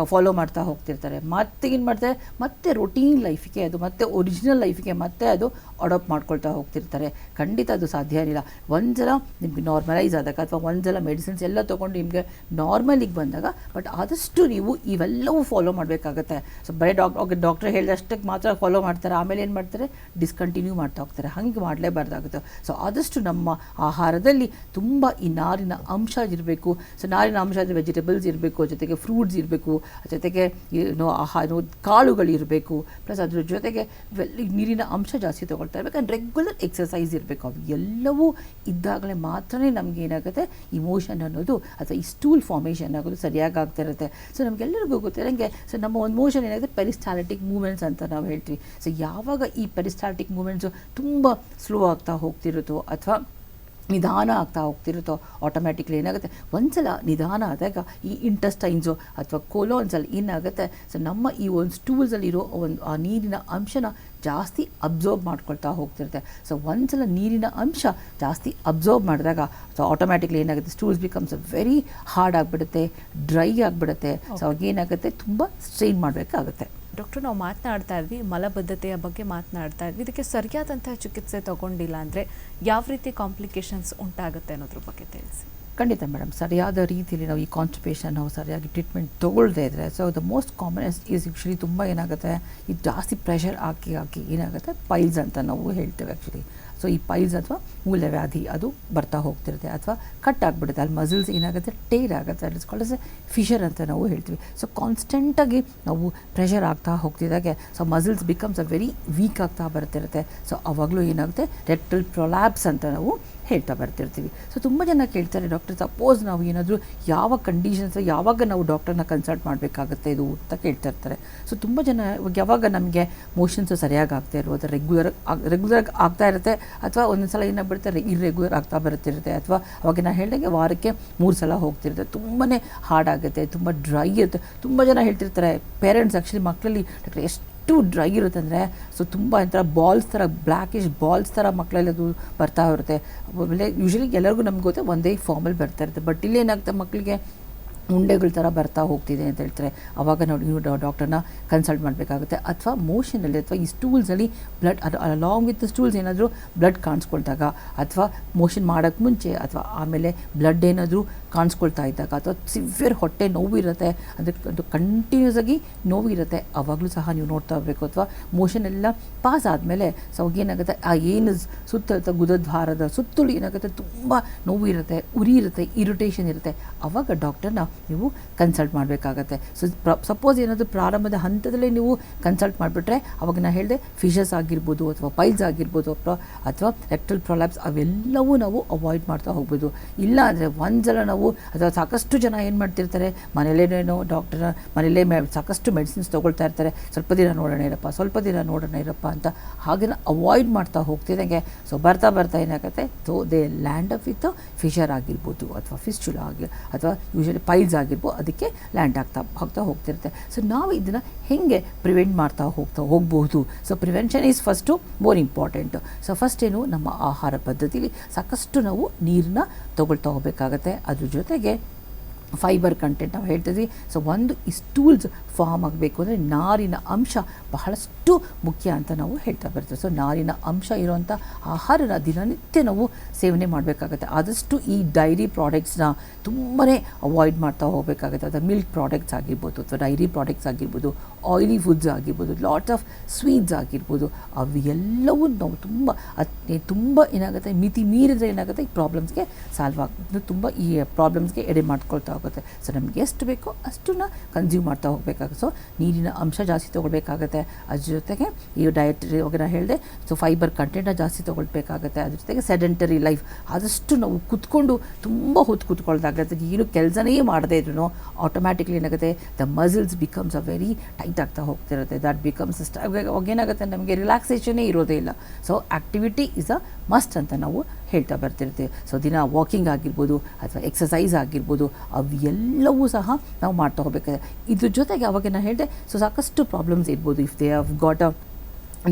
ಫಾಲೋ ಮಾಡ್ತಾ ಹೋಗ್ತಿರ್ತಾರೆ. ಮತ್ತೆ ಏನು ಮಾಡ್ತಾರೆ? ಮತ್ತೆ ರೊಟೀನ್ ಲೈಫಿಗೆ, ಅದು ಮತ್ತೆ ಒರಿಜಿನಲ್ ಲೈಫಿಗೆ ಮತ್ತೆ ಅದು ಅಡಾಪ್ಟ್ ಮಾಡ್ಕೊಳ್ತಾ ಹೋಗ್ತಿರ್ತಾರೆ. ಖಂಡಿತ ಅದು ಸಾಧ್ಯ ಏನಿಲ್ಲ. ಒಂದ್ಸಲ ನಿಮಗೆ ನಾರ್ಮಲೈಸ್ ಆದಾಗ ಅಥವಾ ಒಂದ್ಸಲ ಮೆಡಿಸಿನ್ಸ್ ಎಲ್ಲ ತೊಗೊಂಡು ನಿಮಗೆ ನಾರ್ಮಲಿಗೆ ಬಂದಾಗ ಬಟ್ ಆದಷ್ಟು ನೀವು ಇವೆಲ್ಲವೂ ಫಾಲೋ ಮಾಡಬೇಕಾಗತ್ತೆ. ಸೊ ಬರೀ ಡಾಕ್ ಡಾಕ್ಟ್ರ್ ಹೇಳಿದಷ್ಟಕ್ಕೆ ಮಾತ್ರ ಫಾಲೋ ಮಾಡ್ತಾರೆ. ಆಮೇಲೆ ಏನು ಮಾಡ್ತಾರೆ? ಡಿಸ್ಕಂಟಿನ್ಯೂ ಮಾಡ್ತಾ ಹೋಗ್ತಾರೆ. ಹಂಗೆ ಮಾಡಲೇಬಾರ್ದಾಗುತ್ತೆ. ಸೊ ಆದಷ್ಟು ನಮ್ಮ ಆಹಾರದಲ್ಲಿ ತುಂಬ ಈ ನಾರಿನ ಅಂಶ ಇರಬೇಕು. ಸೊ ನಾರಿನ ಅಂಶ ಅಂದರೆ ವೆಜಿಟೇಬಲ್ಸ್ ಇರಬೇಕು, ಜೊತೆಗೆ ಫ್ರೂಟ್ಸ್ ಇರಬೇಕು, ಜೊತೆಗೆ ಏನು ಆಹಾರ, ಕಾಳುಗಳಿರಬೇಕು. ಪ್ಲಸ್ ಅದ್ರ ಜೊತೆಗೆ ನೀರಿನ ಅಂಶ ಜಾಸ್ತಿ ತೊಗೊಳ್ತಾ ಇರಬೇಕು. ರೆಗ್ಯುಲರ್ ಎಕ್ಸಸೈಸ್ ಇರಬೇಕು. ಅವು ಎಲ್ಲವೂ ಇದ್ದಾಗಲೇ ಮಾತ್ರನೇ ನಮ್ಗೆ ಏನಾಗುತ್ತೆ? ಇಮೋಷನ್ ಅನ್ನೋದು ಅಥವಾ ಈ ಸ್ಟೂಲ್ ಫಾರ್ಮೇಷನ್ ಆಗೋದು ಸರಿಯಾಗಿ ಆಗ್ತಾ ಇರುತ್ತೆ. ಸೊ ನಮಗೆಲ್ಲರಿಗೂ ಗೊತ್ತಿರಂಗೆ ಸೊ ನಮ್ಮ ಒಂದು ಮೋಷನ್ ಏನಾಗುತ್ತೆ? ಪೆರಿಸ್ಟಾಲಿಟಿಕ್ ಮೂಮೆಂಟ್ಸ್ ಅಂತ ನಾವು ಹೇಳ್ತೀವಿ. ಸೊ ಯಾವಾಗ ಈ ಪೆರಿಸ್ಟಾಲಿಟಿಕ್ ಮೂಮೆಂಟ್ಸು ತುಂಬ ಸ್ಲೋ ಆಗ್ತಾ ಹೋಗ್ತಿರುತ್ತೋ ಅಥವಾ ನಿಧಾನ ಆಗ್ತಾ ಹೋಗ್ತಿರುತ್ತೋ ಆಟೋಮ್ಯಾಟಿಕ್ಲಿ ಏನಾಗುತ್ತೆ? ಒಂದ್ಸಲ ನಿಧಾನ ಆದಾಗ ಈ ಇಂಟೆಸ್ಟೈನ್ಸು ಅಥವಾ ಕೋಲೋನ್ಸಲ್ಲಿ ಏನಾಗುತ್ತೆ? ಸೊ ನಮ್ಮ ಈ ಒಂದು ಸ್ಟೂಲ್ಸಲ್ಲಿರೋ ಒಂದು ಆ ನೀರಿನ ಅಂಶನ ಜಾಸ್ತಿ ಅಬ್ಸರ್ವ್ ಮಾಡ್ಕೊಳ್ತಾ ಹೋಗ್ತಿರುತ್ತೆ. ಸೊ ಒಂದ್ಸಲ ನೀರಿನ ಅಂಶ ಜಾಸ್ತಿ ಅಬ್ಸರ್ವ್ ಮಾಡಿದಾಗ ಸೊ ಆಟೋಮ್ಯಾಟಿಕ್ಲಿ ಏನಾಗುತ್ತೆ? ಸ್ಟೂಲ್ಸ್ ಬಿಕಮ್ಸ್ ವೆರಿ ಹಾರ್ಡ್ ಆಗಿಬಿಡುತ್ತೆ ಡ್ರೈ ಆಗಿಬಿಡುತ್ತೆ. ಸೊ ಅವಾಗ ಏನಾಗುತ್ತೆ? ತುಂಬ ಸ್ಟ್ರೈನ್ ಮಾಡಬೇಕಾಗುತ್ತೆ. ಡಾಕ್ಟರ್, ನಾವು ಮಾತನಾಡ್ತಾ ಇದ್ವಿ, ಮಲಬದ್ಧತೆಯ ಬಗ್ಗೆ ಮಾತನಾಡ್ತಾ ಇದ್ವಿ. ಇದಕ್ಕೆ ಸರಿಯಾದಂತಹ ಚಿಕಿತ್ಸೆ ತಗೊಂಡಿಲ್ಲ ಅಂದರೆ ಯಾವ ರೀತಿ ಕಾಂಪ್ಲಿಕೇಶನ್ಸ್ ಉಂಟಾಗುತ್ತೆ ಅನ್ನೋದ್ರ ಬಗ್ಗೆ ತಿಳಿಸಿ. ಖಂಡಿತ ಮೇಡಮ್, ಸರಿಯಾದ ರೀತಿಯಲ್ಲಿ ನಾವು ಈ ಕಾನ್ಸ್ಟಿಪೇಷನ್ ನಾವು ಸರಿಯಾಗಿ ಟ್ರೀಟ್ಮೆಂಟ್ ತೊಗೊಳ್ದೇ ಇದ್ದರೆ so the most common is usually ತುಂಬ ಏನಾಗುತ್ತೆ, ಈ ಜಾಸ್ತಿ ಪ್ರೆಷರ್ ಹಾಕಿ ಹಾಕಿ ಏನಾಗುತ್ತೆ ಪೈಲ್ಸ್ ಅಂತ ನಾವು ಹೇಳ್ತೇವೆ ಆ್ಯಕ್ಚುಲಿ ಸೊ ಈ ಪೈಲ್ಸ್ ಅಥವಾ ಮೂಲವ್ಯಾಧಿ ಅದು ಬರ್ತಾ ಹೋಗ್ತಿರುತ್ತೆ ಅಥವಾ ಕಟ್ ಆಗಿಬಿಡುತ್ತೆ. ಅಲ್ಲಿ ಮಸಲ್ಸ್ ಏನಾಗುತ್ತೆ? ಟೇರ್ ಆಗುತ್ತೆ. ಅಟ್ ಇಸ್ ಕಾಲ್ಡ್ ಫಿಶರ್ ಅಂತ ನಾವು ಹೇಳ್ತೀವಿ. ಸೊ ಕಾನ್ಸ್ಟೆಂಟಾಗಿ ನಾವು ಪ್ರೆಷರ್ ಆಗ್ತಾ ಹೋಗ್ತಿದ್ದಾಗೆ so muscles becomes a very weak ಆಗ್ತಾ ಬರ್ತಿರುತ್ತೆ. ಸೊ ಅವಾಗಲೂ ಏನಾಗುತ್ತೆ? ರೆಕ್ಟಲ್ ಪ್ರೊಲ್ಯಾಪ್ಸ್ ಅಂತ ನಾವು ಹೇಳ್ತಾ ಬರ್ತಿರ್ತೀವಿ. ಸೊ ತುಂಬ ಜನ ಕೇಳ್ತಾರೆ ಡಾಕ್ಟರ್ ಸಪೋಸ್ ನಾವು ಏನಾದರೂ ಯಾವ ಕಂಡೀಷನ್ಸ್ ಯಾವಾಗ ನಾವು ಡಾಕ್ಟರ್ನ ಕನ್ಸಲ್ಟ್ ಮಾಡಬೇಕಾಗುತ್ತೆ ಇದು? ಅಂತ ಕೇಳ್ತಾ ಇರ್ತಾರೆ. ಸೊ ತುಂಬ ಜನ ಇವಾಗ ಯಾವಾಗ ನಮಗೆ ಮೋಷನ್ಸು ಸರಿಯಾಗಿ ಆಗ್ತಾ ಇರೋದು ರೆಗ್ಯುಲರ್ ರೆಗ್ಯುಲರ್ ಆಗ್ತಾ ಇರುತ್ತೆ, ಅಥವಾ ಒಂದೊಂದು ಸಲ ಏನಾಗ್ಬಿಡುತ್ತೆ ಇರ್ರೆಗ್ಯುಲರ್ ಆಗ್ತಾ ಬರುತ್ತಿರುತ್ತೆ, ಅಥವಾ ಅವಾಗ ನಾನು ಹೇಳಿದಂಗೆ ವಾರಕ್ಕೆ ಮೂರು ಸಲ ಹೋಗ್ತಿರುತ್ತೆ. ತುಂಬಾ ಹಾರ್ಡ್ ಆಗುತ್ತೆ, ತುಂಬ ಡ್ರೈ ಇರುತ್ತೆ. ತುಂಬ ಜನ ಹೇಳ್ತಿರ್ತಾರೆ ಪೇರೆಂಟ್ಸ್ ಆ್ಯಕ್ಚುಲಿ ಮಕ್ಕಳಲ್ಲಿ ಡಾಕ್ಟರ್ ಎಷ್ಟು ಡ್ರೈ ಇರುತ್ತೆ ಅಂದರೆ ಸೊ ತುಂಬ ಒಂಥರ ಬಾಲ್ಸ್ ಥರ ಬ್ಲ್ಯಾಕಿಶ್ ಬಾಲ್ಸ್ ಥರ ಮಕ್ಕಳಲ್ಲಿ ಅದು ಬರ್ತಾ ಇರುತ್ತೆ. ಆಮೇಲೆ ಯೂಶ್ವಲಿ ಎಲ್ಲರಿಗೂ ನಮ್ಗೆ ಗೊತ್ತೆ ಒಂದೇ ಫಾರ್ಮಲ್ಲಿ ಬರ್ತಾ ಇರುತ್ತೆ. ಬಟ್ ಇಲ್ಲಿ ಏನಾಗುತ್ತೆ ಮಕ್ಕಳಿಗೆ ಉಂಡೆಗಳ ಥರ ಬರ್ತಾ ಹೋಗ್ತಿದೆ ಅಂತ ಹೇಳ್ತಾರೆ. ಆವಾಗ ನಾವು ನೀವು ಡಾಕ್ಟರ್ನ ಕನ್ಸಲ್ಟ್ ಮಾಡಬೇಕಾಗುತ್ತೆ. ಅಥವಾ ಮೋಷನಲ್ಲಿ ಅಥವಾ ಈ ಸ್ಟೂಲ್ಸಲ್ಲಿ ಬ್ಲಡ್ ಅದು ಅಲಾಂಗ್ ವಿತ್ ಸ್ಟೂಲ್ಸ್ ಏನಾದರೂ ಬ್ಲಡ್ ಕಾಣಿಸ್ಕೊಳ್ದಾಗ ಅಥವಾ ಮೋಷನ್ ಮಾಡೋಕ್ಕೆ ಮುಂಚೆ ಅಥವಾ ಆಮೇಲೆ ಬ್ಲಡ್ ಏನಾದರೂ ಕಾಣಿಸ್ಕೊಳ್ತಾ ಇದ್ದಾಗ ಅಥವಾ ಸಿವಿಯರ್ ಹೊಟ್ಟೆ ನೋವು ಇರುತ್ತೆ ಅಂದರೆ ಅದು ಕಂಟಿನ್ಯೂಸ್ ಆಗಿ ನೋವು ಇರುತ್ತೆ ಆವಾಗಲೂ ಸಹ ನೀವು ನೋಡ್ತಾ ಹೋಗಬೇಕು ಅಥವಾ ಮೋಷನ್ ಎಲ್ಲ ಪಾಸ್ ಆದಮೇಲೆ ಸೊ ಏನಾಗುತ್ತೆ? ಆ ಏನು ಸುತ್ತ ಗುದದ್ವಾರದ ಸುತ್ತಲೂ ಏನಾಗುತ್ತೆ? ತುಂಬ ನೋವು ಇರುತ್ತೆ ಉರಿ ಇರುತ್ತೆ ಇರಿಟೇಷನ್ ಇರುತ್ತೆ. ಆವಾಗ ಡಾಕ್ಟರ್ನ ನೀವು ಕನ್ಸಲ್ಟ್ ಮಾಡಬೇಕಾಗತ್ತೆ. ಸೊ ಪ್ರ ಸಪೋಸ್ ಏನಾದರೂ ಪ್ರಾರಂಭದ ಹಂತದಲ್ಲೇ ನೀವು ಕನ್ಸಲ್ಟ್ ಮಾಡಿಬಿಟ್ರೆ, ಅವಾಗ ನಾನು ಹೇಳಿದೆ ಫಿಶಸ್ ಆಗಿರ್ಬೋದು ಅಥವಾ ಪೈಲ್ಸ್ ಆಗಿರ್ಬೋದು ಅಥವಾ ರೆಕ್ಟಲ್ ಪ್ರೊಲ್ಯಾಪ್ಸ್ ಅವೆಲ್ಲವೂ ನಾವು ಅವಾಯ್ಡ್ ಮಾಡ್ತಾ ಹೋಗ್ಬೋದು. ಇಲ್ಲ ಅಂದರೆ ಒಂದ್ಸಲ ನಾವು ಅಥವಾ ಸಾಕಷ್ಟು ಜನ ಏನು ಮಾಡ್ತಿರ್ತಾರೆ ಮನೇಲೇನೋ ಡಾಕ್ಟರ್ ಮನೇಲೇ ಮೆ, ಸಾಕಷ್ಟು ಮೆಡಿಸಿನ್ಸ್ ತೊಗೊಳ್ತಾ ಇರ್ತಾರೆ. ಸ್ವಲ್ಪ ದಿನ ನೋಡೋಣ ಇರಪ್ಪ, ಸ್ವಲ್ಪ ದಿನ ನೋಡೋಣ ಇರಪ್ಪ ಅಂತ ಹಾಗೆಲ್ಲ ಅವಾಯ್ಡ್ ಮಾಡ್ತಾ ಹೋಗ್ತಿದ್ದಂಗೆ ಸೊ ಬರ್ತಾ ಬರ್ತಾ ಏನಾಗುತ್ತೆ so they land up with fissure ಆಗಿರ್ಬೋದು ಅಥವಾ ಫಿಸ್ಚುಲ ಆಗಿ, ಅಥವಾ ಯೂಶಲಿ ಪೈಲ್ಸ್ ಆಗಿರ್ಬೋದು, ಅದಕ್ಕೆ ಲ್ಯಾಂಡ್ ಆಗ್ತಾ ಹೋಗ್ತಾ ಹೋಗ್ತಿರುತ್ತೆ. ಸೊ ನಾವು ಇದನ್ನು ಹೇಗೆ ಪ್ರಿವೆಂಟ್ ಮಾಡ್ತಾ ಹೋಗ್ತಾ ಹೋಗ್ಬೋದು? So prevention is first more important. So first ಏನು? ನಮ್ಮ ಆಹಾರ ಪದ್ಧತಿಲಿ ಸಾಕಷ್ಟು ನಾವು ನೀರನ್ನ ತಗೊಳ್ತಾ ಹೋಗಬೇಕಾಗತ್ತೆ. ಅದ್ರ ಜೊತೆಗೆ ಫೈಬರ್ ಕಂಟೆಂಟ್ ನಾವು ಹೇಳ್ತಿದ್ವಿ. ಸೊ ಒಂದು ಈ ಸ್ಟೂಲ್ಸ್ ಫಾರ್ಮ್ ಆಗಬೇಕು ಅಂದರೆ ನಾರಿನ ಅಂಶ ಬಹಳಷ್ಟು ಮುಖ್ಯ ಅಂತ ನಾವು ಹೇಳ್ತಾ ಬರ್ತೀವಿ. ಸೊ ನಾರಿನ ಅಂಶ ಇರುವಂಥ ಆಹಾರನ ದಿನನಿತ್ಯ ನಾವು ಸೇವನೆ ಮಾಡಬೇಕಾಗತ್ತೆ. ಆದಷ್ಟು ಈ ಡೈರಿ ಪ್ರಾಡಕ್ಟ್ಸ್ನ ತುಂಬಾ ಅವಾಯ್ಡ್ ಮಾಡ್ತಾ ಹೋಗಬೇಕಾಗುತ್ತೆ. ಅದು ಮಿಲ್ಕ್ ಪ್ರಾಡಕ್ಟ್ಸ್ ಆಗಿರ್ಬೋದು ಅಥವಾ ಡೈರಿ ಪ್ರಾಡಕ್ಟ್ಸ್ ಆಗಿರ್ಬೋದು ಆಯಿಲಿ ಫುಡ್ಸ್ ಆಗಿರ್ಬೋದು ಲಾಟ್ ಆಫ್ ಸ್ವೀಟ್ಸ್ ಆಗಿರ್ಬೋದು, ಅವು ಎಲ್ಲವೂ ನಾವು ತುಂಬ ತುಂಬ ಏನಾಗುತ್ತೆ? ಮಿತಿ ಮೀರಿದ್ರೆ ಏನಾಗುತ್ತೆ? ಈ ಪ್ರಾಬ್ಲಮ್ಸ್ಗೆ ಸಾಲ್ವ್ ಆಗುತ್ತೆ ತುಂಬ ಈ ಪ್ರಾಬ್ಲಮ್ಸ್ಗೆ ಎಡೆ ಮಾಡ್ಕೊಳ್ತಾ ಹೋಗುತ್ತೆ. ಸೊ ನಮಗೆ ಎಷ್ಟು ಬೇಕೋ ಅಷ್ಟನ್ನು ಕನ್ಸ್ಯೂಮ್ ಮಾಡ್ತಾ ಹೋಗಬೇಕಾಗುತ್ತೆ. ಸೊ ನೀರಿನ ಅಂಶ ಜಾಸ್ತಿ ತೊಗೊಳ್ಬೇಕಾಗತ್ತೆ. ಅದ್ರ ಜೊತೆಗೆ ಈ ಡಯಟ್ ನಾನು ಹೇಳಿದೆ ಸೊ ಫೈಬರ್ ಕಂಟೆಂಟ್ನ ಜಾಸ್ತಿ ತೊಗೊಳ್ಬೇಕಾಗತ್ತೆ. ಅದ್ರ ಜೊತೆಗೆ ಸೆಡೆಂಟರಿ ಲೈಫ್ ಆದಷ್ಟು ನಾವು ಕುತ್ಕೊಂಡು ತುಂಬ ಹೊತ್ತು ಕುತ್ಕೊಳ್ದಾಗತ್ತೆ. ಏನು ಕೆಲಸನೇ ಮಾಡದೇ ಇದ್ರು ಆಟೋಮ್ಯಾಟಿಕ್ಲಿ ಏನಾಗುತ್ತೆ the muscles becomes a very tight ಆಗ್ತಾ ಹೋಗ್ತಿರುತ್ತೆ. ದಟ್ ಬಿಕಮ್ಸ್ ಅವಾಗ ಏನಾಗುತ್ತೆ, ನಮಗೆ ರಿಲ್ಯಾಕ್ಸೇಷನೇ ಇರೋದೇ ಇಲ್ಲ. So activity is a must ಅಂತ ನಾವು ಹೇಳ್ತಾ ಬರ್ತಿರ್ತೀವಿ ಸೊ ದಿನ ವಾಕಿಂಗ್ ಆಗಿರ್ಬೋದು ಅಥವಾ ಎಕ್ಸಸೈಸ್ ಆಗಿರ್ಬೋದು ಅವೆಲ್ಲವೂ ಸಹ ನಾವು ಮಾಡ್ತಾ ಹೋಗ್ಬೇಕಾದ್ರೆ ಇದ್ರ ಜೊತೆಗೆ ಅವಾಗ ನಾನು ಹೇಳಿದೆ ಸೊ ಸಾಕಷ್ಟು ಪ್ರಾಬ್ಲಮ್ಸ್ ಇರ್ಬೋದು. If they have got a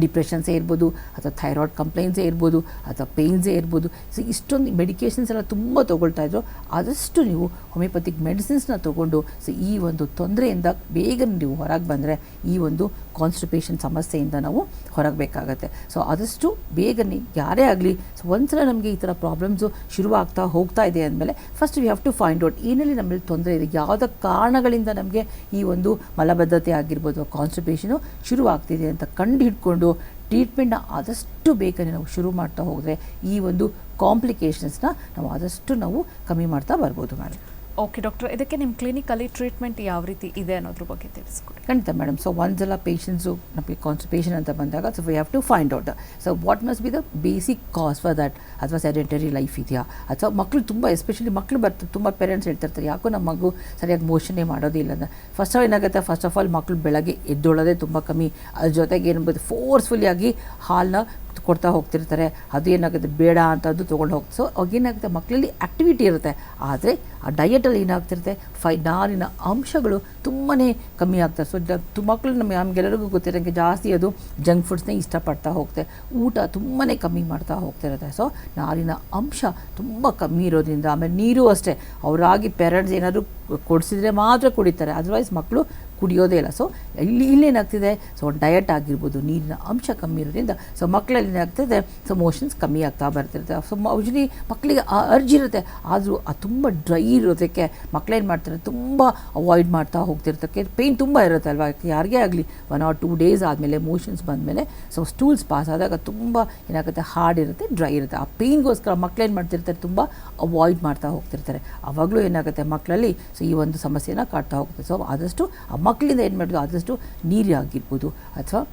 ಡಿಪ್ರೆಷನ್ಸೇ ಇರ್ಬೋದು, ಅಥವಾ ಥೈರಾಯ್ಡ್ ಕಂಪ್ಲೇಂಟ್ಸೇ ಇರ್ಬೋದು, ಅಥವಾ ಪೇಯ್ನ್ಸೇ ಇರ್ಬೋದು. ಸೊ ಇಷ್ಟೊಂದು ಮೆಡಿಕೇಷನ್ಸ್ ಎಲ್ಲ ತುಂಬ ತೊಗೊಳ್ತಾ ಇದ್ರು. ಆದಷ್ಟು ನೀವು ಹೋಮಿಯೋಪತಿಕ್ ಮೆಡಿಸಿನ್ಸ್ನ ತೊಗೊಂಡು ಸೊ ಈ ಒಂದು ತೊಂದರೆಯಿಂದ ಬೇಗ ನೀವು ಹೊರಗೆ ಬಂದರೆ, ಈ ಒಂದು ಕಾನ್ಸ್ಟಿಪೇಷನ್ ಸಮಸ್ಯೆಯಿಂದ ನಾವು ಹೊರಗಬೇಕಾಗತ್ತೆ. ಸೊ ಆದಷ್ಟು ಬೇಗನೆ, ಯಾರೇ ಆಗಲಿ ಸೊ ಒಂದ್ಸಲ ನಮಗೆ ಈ ಥರ ಪ್ರಾಬ್ಲಮ್ಸು ಶುರುವಾಗ್ತಾ ಹೋಗ್ತಾ ಇದೆ ಅಂದಮೇಲೆ first we have to find out ಏನಲ್ಲಿ ನಮ್ಮಲ್ಲಿ ತೊಂದರೆ ಇದೆ, ಯಾವುದೇ ಕಾರಣಗಳಿಂದ ನಮಗೆ ಈ ಒಂದು ಮಲಬದ್ಧತೆ ಆಗಿರ್ಬೋದು ಕಾನ್ಸ್ಟಿಪೇಷನು ಶುರುವಾಗ್ತಿದೆ ಅಂತ ಕಂಡು ಹಿಡ್ಕೊಂಡು ಟ್ರೀಟ್ಮೆಂಟ್ನ ಆದಷ್ಟು ಬೇಗನೆ ನಾವು ಶುರು ಮಾಡ್ತಾ ಹೋದರೆ ಈ ಒಂದು ಕಾಂಪ್ಲಿಕೇಷನ್ಸ್ನ ನಾವು ಆದಷ್ಟು ನಾವು ಕಮ್ಮಿ ಮಾಡ್ತಾ ಬರ್ಬೋದು ಮೇಡಮ್ ಓಕೆ, ಡಾಕ್ಟರ್, ಇದಕ್ಕೆ ನಿಮ್ಮ ಕ್ಲಿನಿಕಲ್ಲಿ ಟ್ರೀಟ್ಮೆಂಟ್ ಯಾವ ರೀತಿ ಇದೆ ಅನ್ನೋದ್ರ ಬಗ್ಗೆ ತಿಳಿಸ್ಕೊಡಿ. ಖಂಡಿತ ಮೇಡಮ್. ಸೊ ಒಂದ್ಸಲ ಪೇಷನ್ಸು ನಮಗೆ ಕಾನ್ಸ್ಟಿಪೇಷನ್ ಅಂತ ಬಂದಾಗ so we have to find out so what must be the basic cause for that ಅಥವಾ ಸೆಡೆಂಟರಿ ಲೈಫ್ ಇದೆಯಾ? ಅಥವಾ ಮಕ್ಕಳು ತುಂಬ ಎಸ್ಪೆಷಲಿ ಮಕ್ಕಳು ಬರ್ತಾರೆ ತುಂಬ ಪೇರೆಂಟ್ಸ್ ಹೇಳ್ತಿರ್ತಾರೆ, ಯಾಕೋ ನಮ್ಮ ಮಗು ಸರಿಯಾಗಿ ಮೋಷನ್ನೇ ಮಾಡೋದಿಲ್ಲ ಅಂತ. ಫಸ್ಟ್ ಆಫ್ ಏನಾಗುತ್ತೆ? ಫಸ್ಟ್ ಆಫ್ ಆಲ್ ಮಕ್ಕಳು ಬೆಳಗ್ಗೆ ಎದ್ದೊಳ್ಳೋದೇ ತುಂಬ ಕಮ್ಮಿ. ಅದ್ರ ಜೊತೆಗೆ ಏನು ಫೋರ್ಸ್ಫುಲ್ಲಿ ಆಗಿ ಹಾಲನ್ನ ಕೊಡ್ತಾ ಹೋಗ್ತಿರ್ತಾರೆ, ಅದು ಏನಾಗುತ್ತೆ, ಬೇಡ ಅಂತ ಅದು ತೊಗೊಂಡು ಹೋಗ್ತದೆ ಸೊ ಅವಾಗೇನಾಗುತ್ತೆ ಮಕ್ಕಳಲ್ಲಿ ಆ್ಯಕ್ಟಿವಿಟಿ ಇರುತ್ತೆ. ಆದರೆ ಆ ಡಯಟಲ್ಲಿ ಏನಾಗ್ತಿರುತ್ತೆ ಫೈ ನಾರಿನ ಅಂಶಗಳು ತುಂಬಾ ಕಮ್ಮಿ ಆಗ್ತಾರೆ ಸೊ ತು ಮಕ್ಕಳು ನಮಗೆ ನಮಗೆಲ್ಲರಿಗೂ ಗೊತ್ತಿರೋಂಗೆ ಜಾಸ್ತಿ ಅದು ಜಂಕ್ ಫುಡ್ಸ್ನೇ ಇಷ್ಟಪಡ್ತಾ ಹೋಗುತ್ತೆ ಊಟ ತುಂಬಾ ಕಮ್ಮಿ ಮಾಡ್ತಾ ಹೋಗ್ತಿರುತ್ತೆ. ಸೊ ನಾರಿನ ಅಂಶ ತುಂಬ ಕಮ್ಮಿ ಇರೋದ್ರಿಂದ, ಆಮೇಲೆ ನೀರು ಅಷ್ಟೇ, ಅವರಾಗಿ ಪೇರೆಂಟ್ಸ್ ಏನಾದರೂ ಕೊಡಿಸಿದ್ರೆ ಮಾತ್ರ ಕುಡಿತಾರೆ ಅದರ್ವೈಸ್ ಮಕ್ಕಳು ಕುಡಿಯೋದೇ ಇಲ್ಲ. ಸೊ ಇಲ್ಲಿ ಇಲ್ಲೇನಾಗ್ತಿದೆ ಸೊ ಡಯಟ್ ಆಗಿರ್ಬೋದು, ನೀರಿನ ಅಂಶ ಕಮ್ಮಿ ಇರೋದ್ರಿಂದ ಸೊ ಮಕ್ಕಳಲ್ಲಿ ಏನಾಗ್ತಿದೆ? ಸೊ ಮೋಷನ್ಸ್ ಕಮ್ಮಿ ಆಗ್ತಾ ಬರ್ತಿರುತ್ತೆ. ಸೊ ಔಷಧಿ ಮಕ್ಕಳಿಗೆ ಅರ್ಜಿ ಇರುತ್ತೆ. ಆದರೂ ಅದು ತುಂಬ ಡ್ರೈ ಇರೋದಕ್ಕೆ ಮಕ್ಕಳೇನು ಮಾಡ್ತಾರೆ? ತುಂಬ ಅವಾಯ್ಡ್ ಮಾಡ್ತಾ ಹೋಗ್ತಿರ್ತಕ್ಕೆ ಪೇಯ್ನ್ ತುಂಬ ಇರುತ್ತೆ ಅಲ್ವಾ? ಯಾರಿಗೇ ಆಗಲಿ ಒನ್ ಆರ್ ಟೂ ಡೇಸ್ ಆದಮೇಲೆ ಮೋಷನ್ಸ್ ಬಂದಮೇಲೆ ಸೊ ಸ್ಟೂಲ್ಸ್ ಪಾಸ್ ಆದಾಗ ತುಂಬ ಏನಾಗುತ್ತೆ? ಹಾರ್ಡ್ ಇರುತ್ತೆ ಡ್ರೈ ಇರುತ್ತೆ. ಆ ಪೇಯ್ನ್ಗೋಸ್ಕರ ಮಕ್ಕಳೇನು ಮಾಡ್ತಿರ್ತಾರೆ, ತುಂಬ ಅವಾಯ್ಡ್ ಮಾಡ್ತಾ ಹೋಗ್ತಿರ್ತಾರೆ. ಆವಾಗಲೂ ಏನಾಗುತ್ತೆ? ಮಕ್ಕಳಲ್ಲಿ ಸೊ ಈ ಒಂದು ಸಮಸ್ಯೆನ ಕಾಡ್ತಾ ಹೋಗುತ್ತೆ. ಸೊ ಆದಷ್ಟು ಆ ಮಕ್ಕಳಿಂದ ಏನು ಮಾಡೋದು ಆದಷ್ಟು ನೀರು ಆಗಿರ್ಬೋದು ಅಥವಾ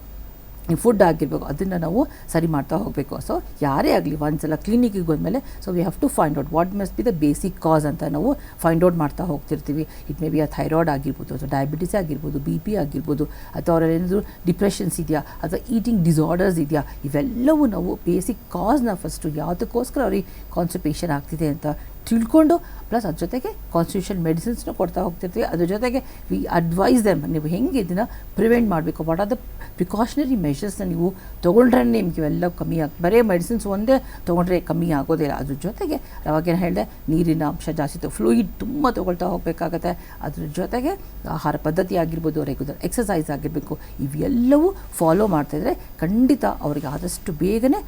ಫುಡ್ ಆಗಿರ್ಬೇಕು. ಅದನ್ನು ನಾವು ಸರಿ ಮಾಡ್ತಾ ಹೋಗಬೇಕು. ಸೊ ಯಾರೇ ಆಗಲಿ ಒಂದ್ಸಲ ಕ್ಲಿನಿಕ್ಕಿಗೆ ಹೋದ್ಮೇಲೆ so we have to find out what must be the basic cause ಅಂತ ನಾವು ಫೈಂಡ್ ಔಟ್ ಮಾಡ್ತಾ ಹೋಗ್ತಿರ್ತೀವಿ. It may be a thyroid ಆಗಿರ್ಬೋದು ಅಥವಾ ಡಯಾಬಿಟಿಸ್ ಆಗಿರ್ಬೋದು ಬಿ ಪಿ ಆಗಿರ್ಬೋದು, ಅಥವಾ ಅವರೇನಾದರೂ ಡಿಪ್ರೆಷನ್ಸ್ ಇದೆಯಾ, ಅಥವಾ ಈಟಿಂಗ್ ಡಿಸಾರ್ಡರ್ಸ್ ಇದೆಯಾ, ಇವೆಲ್ಲವೂ ನಾವು ಬೇಸಿಕ್ ಕಾಸ್ನ ಫಸ್ಟು ಯಾವುದಕ್ಕೋಸ್ಕರ ಅವ್ರಿಗೆ ಕಾನ್ಸ್ಟಿಪೇಷನ್ ಆಗ್ತಿದೆ ಅಂತ ತಿಳ್ಕೊಂಡು ಪ್ಲಸ್ ಅದ್ರ ಜೊತೆಗೆ ಕಾನ್ಸ್ಟಿಟ್ಯೂಷನ್ ಮೆಡಿಸಿನ್ಸ್ನ ಕೊಡ್ತಾ ಹೋಗ್ತಿರ್ತೀವಿ. ಅದ್ರ ಜೊತೆಗೆ ವಿ ಅಡ್ವೈಸ್ ದೆಮ್ ನೀವು ಹೆಂಗೆ ಇದನ್ನು ಪ್ರಿವೆಂಟ್ ಮಾಡಬೇಕು? ವಾಟ್ ಆರ್ ದ ಪ್ರಿಕಾಷನರಿ ಮೆಷರ್ಸ್ನ ನೀವು ತೊಗೊಂಡ್ರೆ ನಿಮಗೆ ಇವೆಲ್ಲ ಕಮ್ಮಿ ಆಗಿ, ಬರೀ ಮೆಡಿಸಿನ್ಸ್ ಒಂದೇ ತೊಗೊಂಡ್ರೆ ಕಮ್ಮಿ ಆಗೋದಿಲ್ಲ ಅದ್ರ ಜೊತೆಗೆ ಅವಾಗೇನು ಹೇಳಿದೆ, ನೀರಿನ ಅಂಶ ಜಾಸ್ತಿ ಫ್ಲೂಯಿಡ್ ತುಂಬ ತೊಗೊಳ್ತಾ ಹೋಗಬೇಕಾಗತ್ತೆ. ಅದ್ರ ಜೊತೆಗೆ ಆಹಾರ ಪದ್ಧತಿ ಆಗಿರ್ಬೋದು ರೆಗ್ಯುಲರ್ ಎಕ್ಸಸೈಸ್ ಆಗಿರಬೇಕು, ಇವೆಲ್ಲವೂ ಫಾಲೋ ಮಾಡ್ತಾಯಿದ್ರೆ ಖಂಡಿತ ಅವರಿಗೆ ಆದಷ್ಟು ಬೇಗನೆ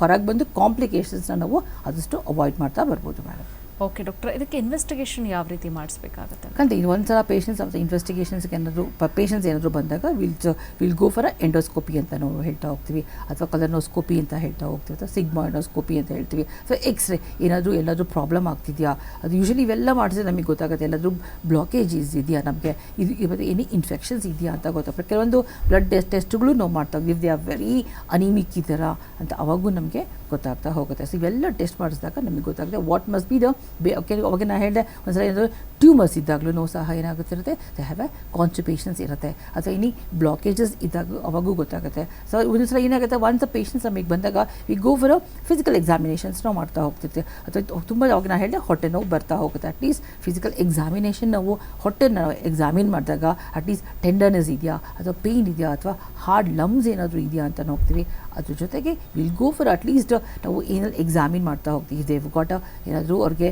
ಹೊರಗೆ ಬಂದು ಕಾಂಪ್ಲಿಕೇಶನ್ಸ್ನ ನಾವು ಆದಷ್ಟು ಅವಾಯ್ಡ್ ಮಾಡ್ತಾ ಬರ್ಬೋದು ಮೇಡಮ್ ಓಕೆ ಡಾಕ್ಟರ್ ಇದಕ್ಕೆ ಇನ್ವೆಸ್ಟಿಗೇಷನ್ ಯಾವ ರೀತಿ ಮಾಡಿಸ್ಬೇಕಾಗುತ್ತೆ? ಕಂತ ಇನ್ನು ಒಂದು ಸಲ ಪೇಷನ್ಸ್ ಅಥವಾ ಇನ್ವೆಸ್ಟಿಗೇಷನ್ಸ್ಗೆ ಏನಾದರೂ ಪೇಷನ್ಸ್ ಏನಾದರೂ ಬಂದಾಗ will will go for endoscopy ಅಂತ ನಾವು ಹೇಳ್ತಾ ಹೋಗ್ತೀವಿ. ಅಥವಾ ಕಲರ್ನೋಸ್ಕೋಪಿ ಅಂತ ಹೇಳ್ತಾ ಹೋಗ್ತೀವಿ. ಅಥವಾ ಸಿಗ್ಮಾ ಎಂಡೋಸ್ಕೋಪಿ ಅಂತ ಹೇಳ್ತೀವಿ. ಅಥವಾ ಎಕ್ಸ್ರೇ ಏನಾದರೂ ಎಲ್ಲಾದರೂ ಪ್ರಾಬ್ಲಮ್ ಆಗ್ತಿದೆಯಾ? ಅದು ಯೂಶಲಿ ಇವೆಲ್ಲ ಮಾಡಿಸಿದ್ರೆ ನಮಗೆ ಗೊತ್ತಾಗುತ್ತೆ. ಎಲ್ಲಾದರೂ ಬ್ಲಾಕೇಜಸ್ ಇದೆಯಾ ನಮಗೆ? ಇದು ಇವತ್ತು ಎನಿ ಇನ್ಫೆಕ್ಷನ್ಸ್ ಇದೆಯಾ ಅಂತ ಗೊತ್ತಾಗ್ತದೆ ಕೆಲವೊಂದು ಬ್ಲಡ್ ಟೆಸ್ಟ್ ಟೆಸ್ಟ್ಗಳು ನಾವು ಮಾಡ್ತಾ if they are very anaemic ಇದರ ಅಂತ ಅವಾಗೂ ನಮಗೆ ಗೊತ್ತಾಗ್ತಾ ಹೋಗುತ್ತೆ. ಸೊ ಇವೆಲ್ಲ ಟೆಸ್ಟ್ ಮಾಡಿಸಿದಾಗ ನಮಗೆ ಗೊತ್ತಾಗುತ್ತೆ ವಾಟ್ ಮಸ್ಟ್ ಬಿ ದ ಬೇ ಓಕೆ ಅವಾಗ ನಾನು ಹೇಳಿದೆ ಒಂದ್ಸಲ ಏನಾದರೂ ಟ್ಯೂಮರ್ಸ್ ಇದ್ದಾಗಲೂ ಸಹ ಏನಾಗುತ್ತಿರುತ್ತೆ? ದೇ ಹ್ಯಾವ್ ಎ ಕಾನ್ಸ್ಟಿಪೇಷನ್ಸ್ ಇರುತ್ತೆ. ಅಥವಾ ಇನಿ ಬ್ಲಾಕೇಜಸ್ ಇದ್ದಾಗ ಅವಾಗೂ ಗೊತ್ತಾಗುತ್ತೆ. ಸೊ ಒಂದೊಂದು ಸಲ ಏನಾಗುತ್ತೆ ಒನ್ಸ್ ಅ ನಮಗೆ ಬಂದಾಗ we go for physical examinations ನಾವು ಮಾಡ್ತಾ ಹೋಗ್ತಿರ್ತೀವಿ. ಅಥವಾ ತುಂಬ ಅವಾಗ ನಾನು ಹೇಳಿದೆ ಹೊಟ್ಟೆ ನೋವು ಬರ್ತಾ ಹೋಗುತ್ತೆ. ಅಟ್ಲೀಸ್ಟ್ ಫಿಸಿಕಲ್ ಎಕ್ಸಾಮಿನೇಷನ್ ನಾವು ಹೊಟ್ಟೆ ನಾವು ಎಕ್ಸಾಮಿನ್ ಮಾಡಿದಾಗ ಅಟ್ಲೀಸ್ಟ್ ಟೆಂಡರ್ನೆಸ್ ಇದೆಯಾ? ಅಥವಾ ಪೇಯ್ನ್ ಇದೆಯಾ? ಅಥವಾ ಹಾರ್ಡ್ ಲಮ್ಸ್ ಏನಾದರೂ ಇದೆಯಾ ಅಂತ ನೋಡ್ತೀವಿ. ಅದ್ರ ಜೊತೆಗೆ ವಿಲ್ ಗೋ ಫಾರ್ ಅಟ್ಲೀಸ್ಟ್ ನಾವು ಏನಾದ್ರು ಎಕ್ಸಾಮಿನ್ ಮಾಡ್ತಾ ಹೋಗ್ತೀವಿ. ದೇವ್ ಗಾಟ ಏನಾದರೂ ಅವ್ರಿಗೆ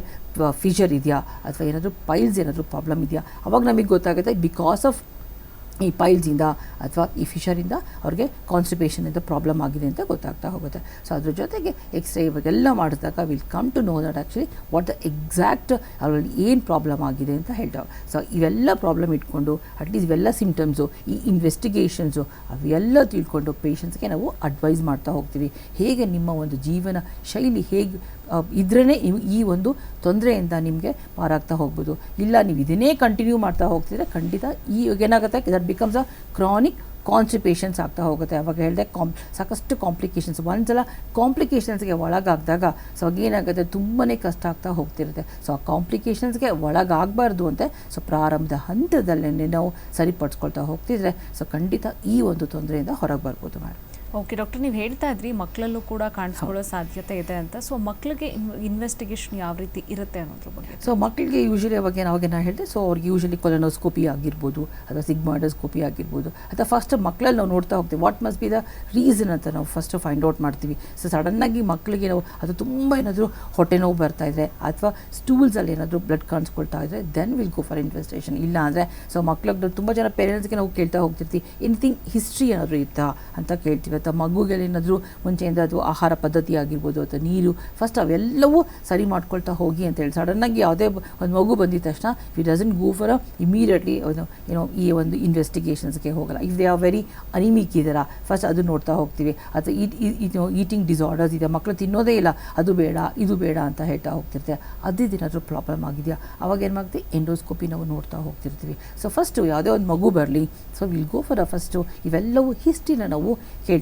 ಫಿಶರ್ ಇದೆಯಾ? ಅಥವಾ ಏನಾದರೂ ಪೈಲ್ಸ್ ಏನಾದರೂ ಪ್ರಾಬ್ಲಮ್ ಇದೆಯಾ? ಅವಾಗ ನಮಗೆ ಗೊತ್ತಾಗುತ್ತೆ ಬಿಕಾಸ್ ಆಫ್ ಈ ಪೈಲ್ಸಿಂದ ಅಥವಾ ಈ ಫಿಶರಿಂದ ಅವ್ರಿಗೆ ಕಾನ್ಸ್ಟಿಪೇಷನಿಂದ ಪ್ರಾಬ್ಲಮ್ ಆಗಿದೆ ಅಂತ ಗೊತ್ತಾಗ್ತಾ ಹೋಗುತ್ತೆ. ಸೊ ಅದ್ರ ಜೊತೆಗೆ ಎಕ್ಸ್ರೇ ಇವಾಗೆಲ್ಲ ಮಾಡಿದಾಗ will come to know that actually what the exact ಅವರಲ್ಲಿ ಏನು ಪ್ರಾಬ್ಲಮ್ ಆಗಿದೆ ಅಂತ ಹೇಳ್ತಾವೆ ಸೊ ಇವೆಲ್ಲ ಪ್ರಾಬ್ಲಮ್ ಇಟ್ಕೊಂಡು ಅಟ್ಲೀಸ್ಟ್ ಇವೆಲ್ಲ ಸಿಮ್ಟಮ್ಸು ಈ ಇನ್ವೆಸ್ಟಿಗೇಷನ್ಸು ಅವೆಲ್ಲ ತಿಳ್ಕೊಂಡು ಪೇಷಂಟ್ಸ್ಗೆ ನಾವು ಅಡ್ವೈಸ್ ಮಾಡ್ತಾ ಹೋಗ್ತೀವಿ. ಹೇಗೆ ನಿಮ್ಮ ಒಂದು ಜೀವನ ಶೈಲಿ ಹೇಗೆ ಇದ್ರೇ ಈ ಒಂದು ತೊಂದರೆಯಿಂದ ನಿಮಗೆ ಪಾರಾಗ್ತಾ ಹೋಗ್ಬೋದು. ಇಲ್ಲ, ನೀವು ಇದನ್ನೇ ಕಂಟಿನ್ಯೂ ಮಾಡ್ತಾ ಹೋಗ್ತಿದ್ರೆ ಖಂಡಿತ ಈ ಏನಾಗುತ್ತೆ? That becomes a chronic constipations ಆಗ್ತಾ ಹೋಗುತ್ತೆ. ಅವಾಗ ಹೇಳಿದೆ ಕಾಂಪ್ ಸಾಕಷ್ಟು ಕಾಂಪ್ಲಿಕೇಶನ್ಸ್ ಒಂದ್ಸಲ ಕಾಂಪ್ಲಿಕೇಶನ್ಸ್ಗೆ ಒಳಗಾಗಿದಾಗ, ಸೊ ಏನಾಗುತ್ತೆ? ತುಂಬಾ ಕಷ್ಟ ಆಗ್ತಾ ಹೋಗ್ತಿರುತ್ತೆ. ಸೊ ಆ ಕಾಂಪ್ಲಿಕೇಶನ್ಸ್ಗೆ ಒಳಗಾಗಬಾರ್ದು ಅಂತ, ಸೊ ಪ್ರಾರಂಭದ ಹಂತದಲ್ಲೇ ನಾವು ಸರಿಪಡಿಸ್ಕೊಳ್ತಾ ಹೋಗ್ತಿದ್ರೆ, ಸೊ ಖಂಡಿತ ಈ ಒಂದು ತೊಂದರೆಯಿಂದ ಹೊರಗೆ ಬರ್ಬೋದು ಮೇಡಮ್ ಓಕೆ ಡಾಕ್ಟರ್ ನೀವು ಹೇಳ್ತಾ ಇದ್ರಿ ಮಕ್ಕಳಲ್ಲೂ ಕೂಡ ಕಾಣಿಸ್ಕೊಳ್ಳೋ ಸಾಧ್ಯತೆ ಇದೆ ಅಂತ. ಸೊ ಮಕ್ಕಳಿಗೆ ಇನ್ವೆಸ್ಟಿಗೇಷನ್ ಯಾವ ರೀತಿ ಇರುತ್ತೆ ಅನ್ನೋದ್ರ ಬಗ್ಗೆ. ಸೊ ಮಕ್ಕಳಿಗೆ ಯೂಶಲಿ ಅವಾಗ ಅವಾಗ ನಾನು ಹೇಳಿದೆ ಸೊ ಅವ್ರಿಗೆ ಯೂಶಲಿ ಕೊಲನೋಸ್ಕೋಪಿ ಆಗಿರ್ಬೋದು ಅಥವಾ ಸಿಗ್ಮಾಡೋಸ್ಕೋಪಿ ಆಗಿರ್ಬೋದು ಅಥವಾ ಫಸ್ಟ್ ಮಕ್ಕಳಲ್ಲಿ ನಾವು ನೋಡ್ತಾ ಹೋಗ್ತೀವಿ. What must be the reason ಅಂತ ನಾವು ಫಸ್ಟ್ ಫೈಂಡ್ ಔಟ್ ಮಾಡ್ತೀವಿ. ಸೊ ಸಡನ್ನಾಗಿ ಮಕ್ಕಳಿಗೆ ನಾವು ಅದು ತುಂಬ ಏನಾದರೂ ಹೊಟ್ಟೆ ನೋವು ಬರ್ತಾ ಇದೆ ಅಥವಾ ಸ್ಟೂಲ್ಸಲ್ಲಿ ಏನಾದರೂ ಬ್ಲಡ್ ಕಾಣಿಸ್ಕೊಳ್ತಾ ಇದ್ರೆ then will go for investigation ಇಲ್ಲ ಅಂದರೆ ಸೊ ಮಕ್ಳಿಗೆ ತುಂಬ ಜನ ಪೇರೆಂಟ್ಸ್ಗೆ ನಾವು ಕೇಳ್ತಾ ಹೋಗ್ತಿರ್ತೀವಿ ಎನಿಥಿಂಗ್ ಹಿಸ್ಟ್ರಿ ಏನಾದರೂ ಇತ್ತಾ? ಅಂತ ಕೇಳ್ತೀವಿ. ಅಥವಾ ಮಗುಗೆ ಏನಾದರೂ ಮುಂಚೆಯಿಂದ ಅದು ಆಹಾರ ಪದ್ಧತಿ ಆಗಿರ್ಬೋದು ಅಥವಾ ನೀರು ಫಸ್ಟ್ ಅವೆಲ್ಲವೂ ಸರಿ ಮಾಡ್ಕೊಳ್ತಾ ಹೋಗಿ ಅಂತ ಹೇಳಿ. ಸಡನ್ನಾಗಿ ಯಾವುದೇ ಒಂದು ಮಗು ಬಂದಿದ ತಕ್ಷಣ we doesn't go for immediately ಏನೋ ಈ ಒಂದು ಇನ್ವೆಸ್ಟಿಗೇಷನ್ಸ್ಗೆ ಹೋಗಲ್ಲ. If they are very anaemic ಇದ್ದಾರಾ ಫಸ್ಟ್ ಅದು ನೋಡ್ತಾ ಹೋಗ್ತೀವಿ. ಅಥವಾ ಇದು ಈಟಿಂಗ್ ಡಿಸಾರ್ಡರ್ಸ್ ಇದೆ. ಮಕ್ಕಳು ತಿನ್ನೋದೇ ಇಲ್ಲ. ಅದು ಬೇಡ, ಇದು ಬೇಡ ಅಂತ ಹೇಳ್ತಾ ಹೋಗ್ತಿರ್ತೀವಿ ಅದೇನಾದರೂ ಪ್ರಾಬ್ಲಮ್ ಆಗಿದೆಯಾ? ಅವಾಗ ಏನು ಮಾಡ್ತೀವಿ ಎಂಡೋಸ್ಕೋಪಿ ನಾವು ನೋಡ್ತಾ ಹೋಗ್ತಿರ್ತೀವಿ. ಸೊ ಫಸ್ಟು ಯಾವುದೇ ಒಂದು ಮಗು ಬರಲಿ so will go for uh first ಇವೆಲ್ಲವೂ ಹಿಸ್ಟ್ರಿನ ನಾವು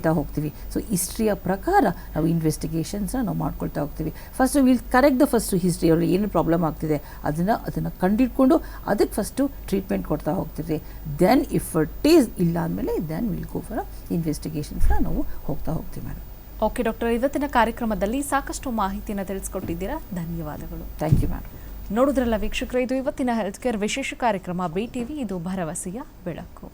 ಕೇಳ್ತಾ ಹೋಗ್ತೀವಿ. ಸೊ ಹಿಸ್ಟ್ರಿಯ ಪ್ರಕಾರ ನಾವು ಇನ್ವೆಸ್ಟಿಗೇಷನ್ಸ್ನ ನಾವು ಮಾಡ್ಕೊಳ್ತಾ ಹೋಗ್ತೀವಿ. First will correct the first history ಅವ್ರಿಗೆ ಏನು ಪ್ರಾಬ್ಲಮ್ ಆಗ್ತಿದೆ ಅದನ್ನು ಅದನ್ನು ಕಂಡಿಡ್ಕೊಂಡು ಅದಕ್ಕೆ ಫಸ್ಟು ಟ್ರೀಟ್ಮೆಂಟ್ ಕೊಡ್ತಾ ಹೋಗ್ತೀವಿ. ದೆನ್ ಇಫ್ ಇಟ್ ಈಸ್ ಇಲ್ಲ ಅಂದಮೇಲೆ ದೆನ್ ವಿಲ್ ಗೋ ಫಾರ್ ಇನ್ವೆಸ್ಟಿಗೇಷನ್ಸ್ನ ನಾವು ಹೋಗ್ತಾ ಹೋಗ್ತೀವಿ ಮೇಡಮ್ ಓಕೆ ಡಾಕ್ಟರ್ ಇವತ್ತಿನ ಕಾರ್ಯಕ್ರಮದಲ್ಲಿ ಸಾಕಷ್ಟು ಮಾಹಿತಿಯನ್ನು ತಿಳಿಸ್ಕೊಟ್ಟಿದ್ದೀರಾ? ಧನ್ಯವಾದಗಳು. ಥ್ಯಾಂಕ್ ಯು ಮ್ಯಾಮ್ ನೋಡಿದ್ರಲ್ಲ ವೀಕ್ಷಕರ ಇದು ಇವತ್ತಿನ ಹೆಲ್ತ್ ಕೇರ್ ವಿಶೇಷ ಕಾರ್ಯಕ್ರಮ. ಬಿ ಟಿವಿ ಇದು ಭರವಸೆಯ ಬೆಳಕು.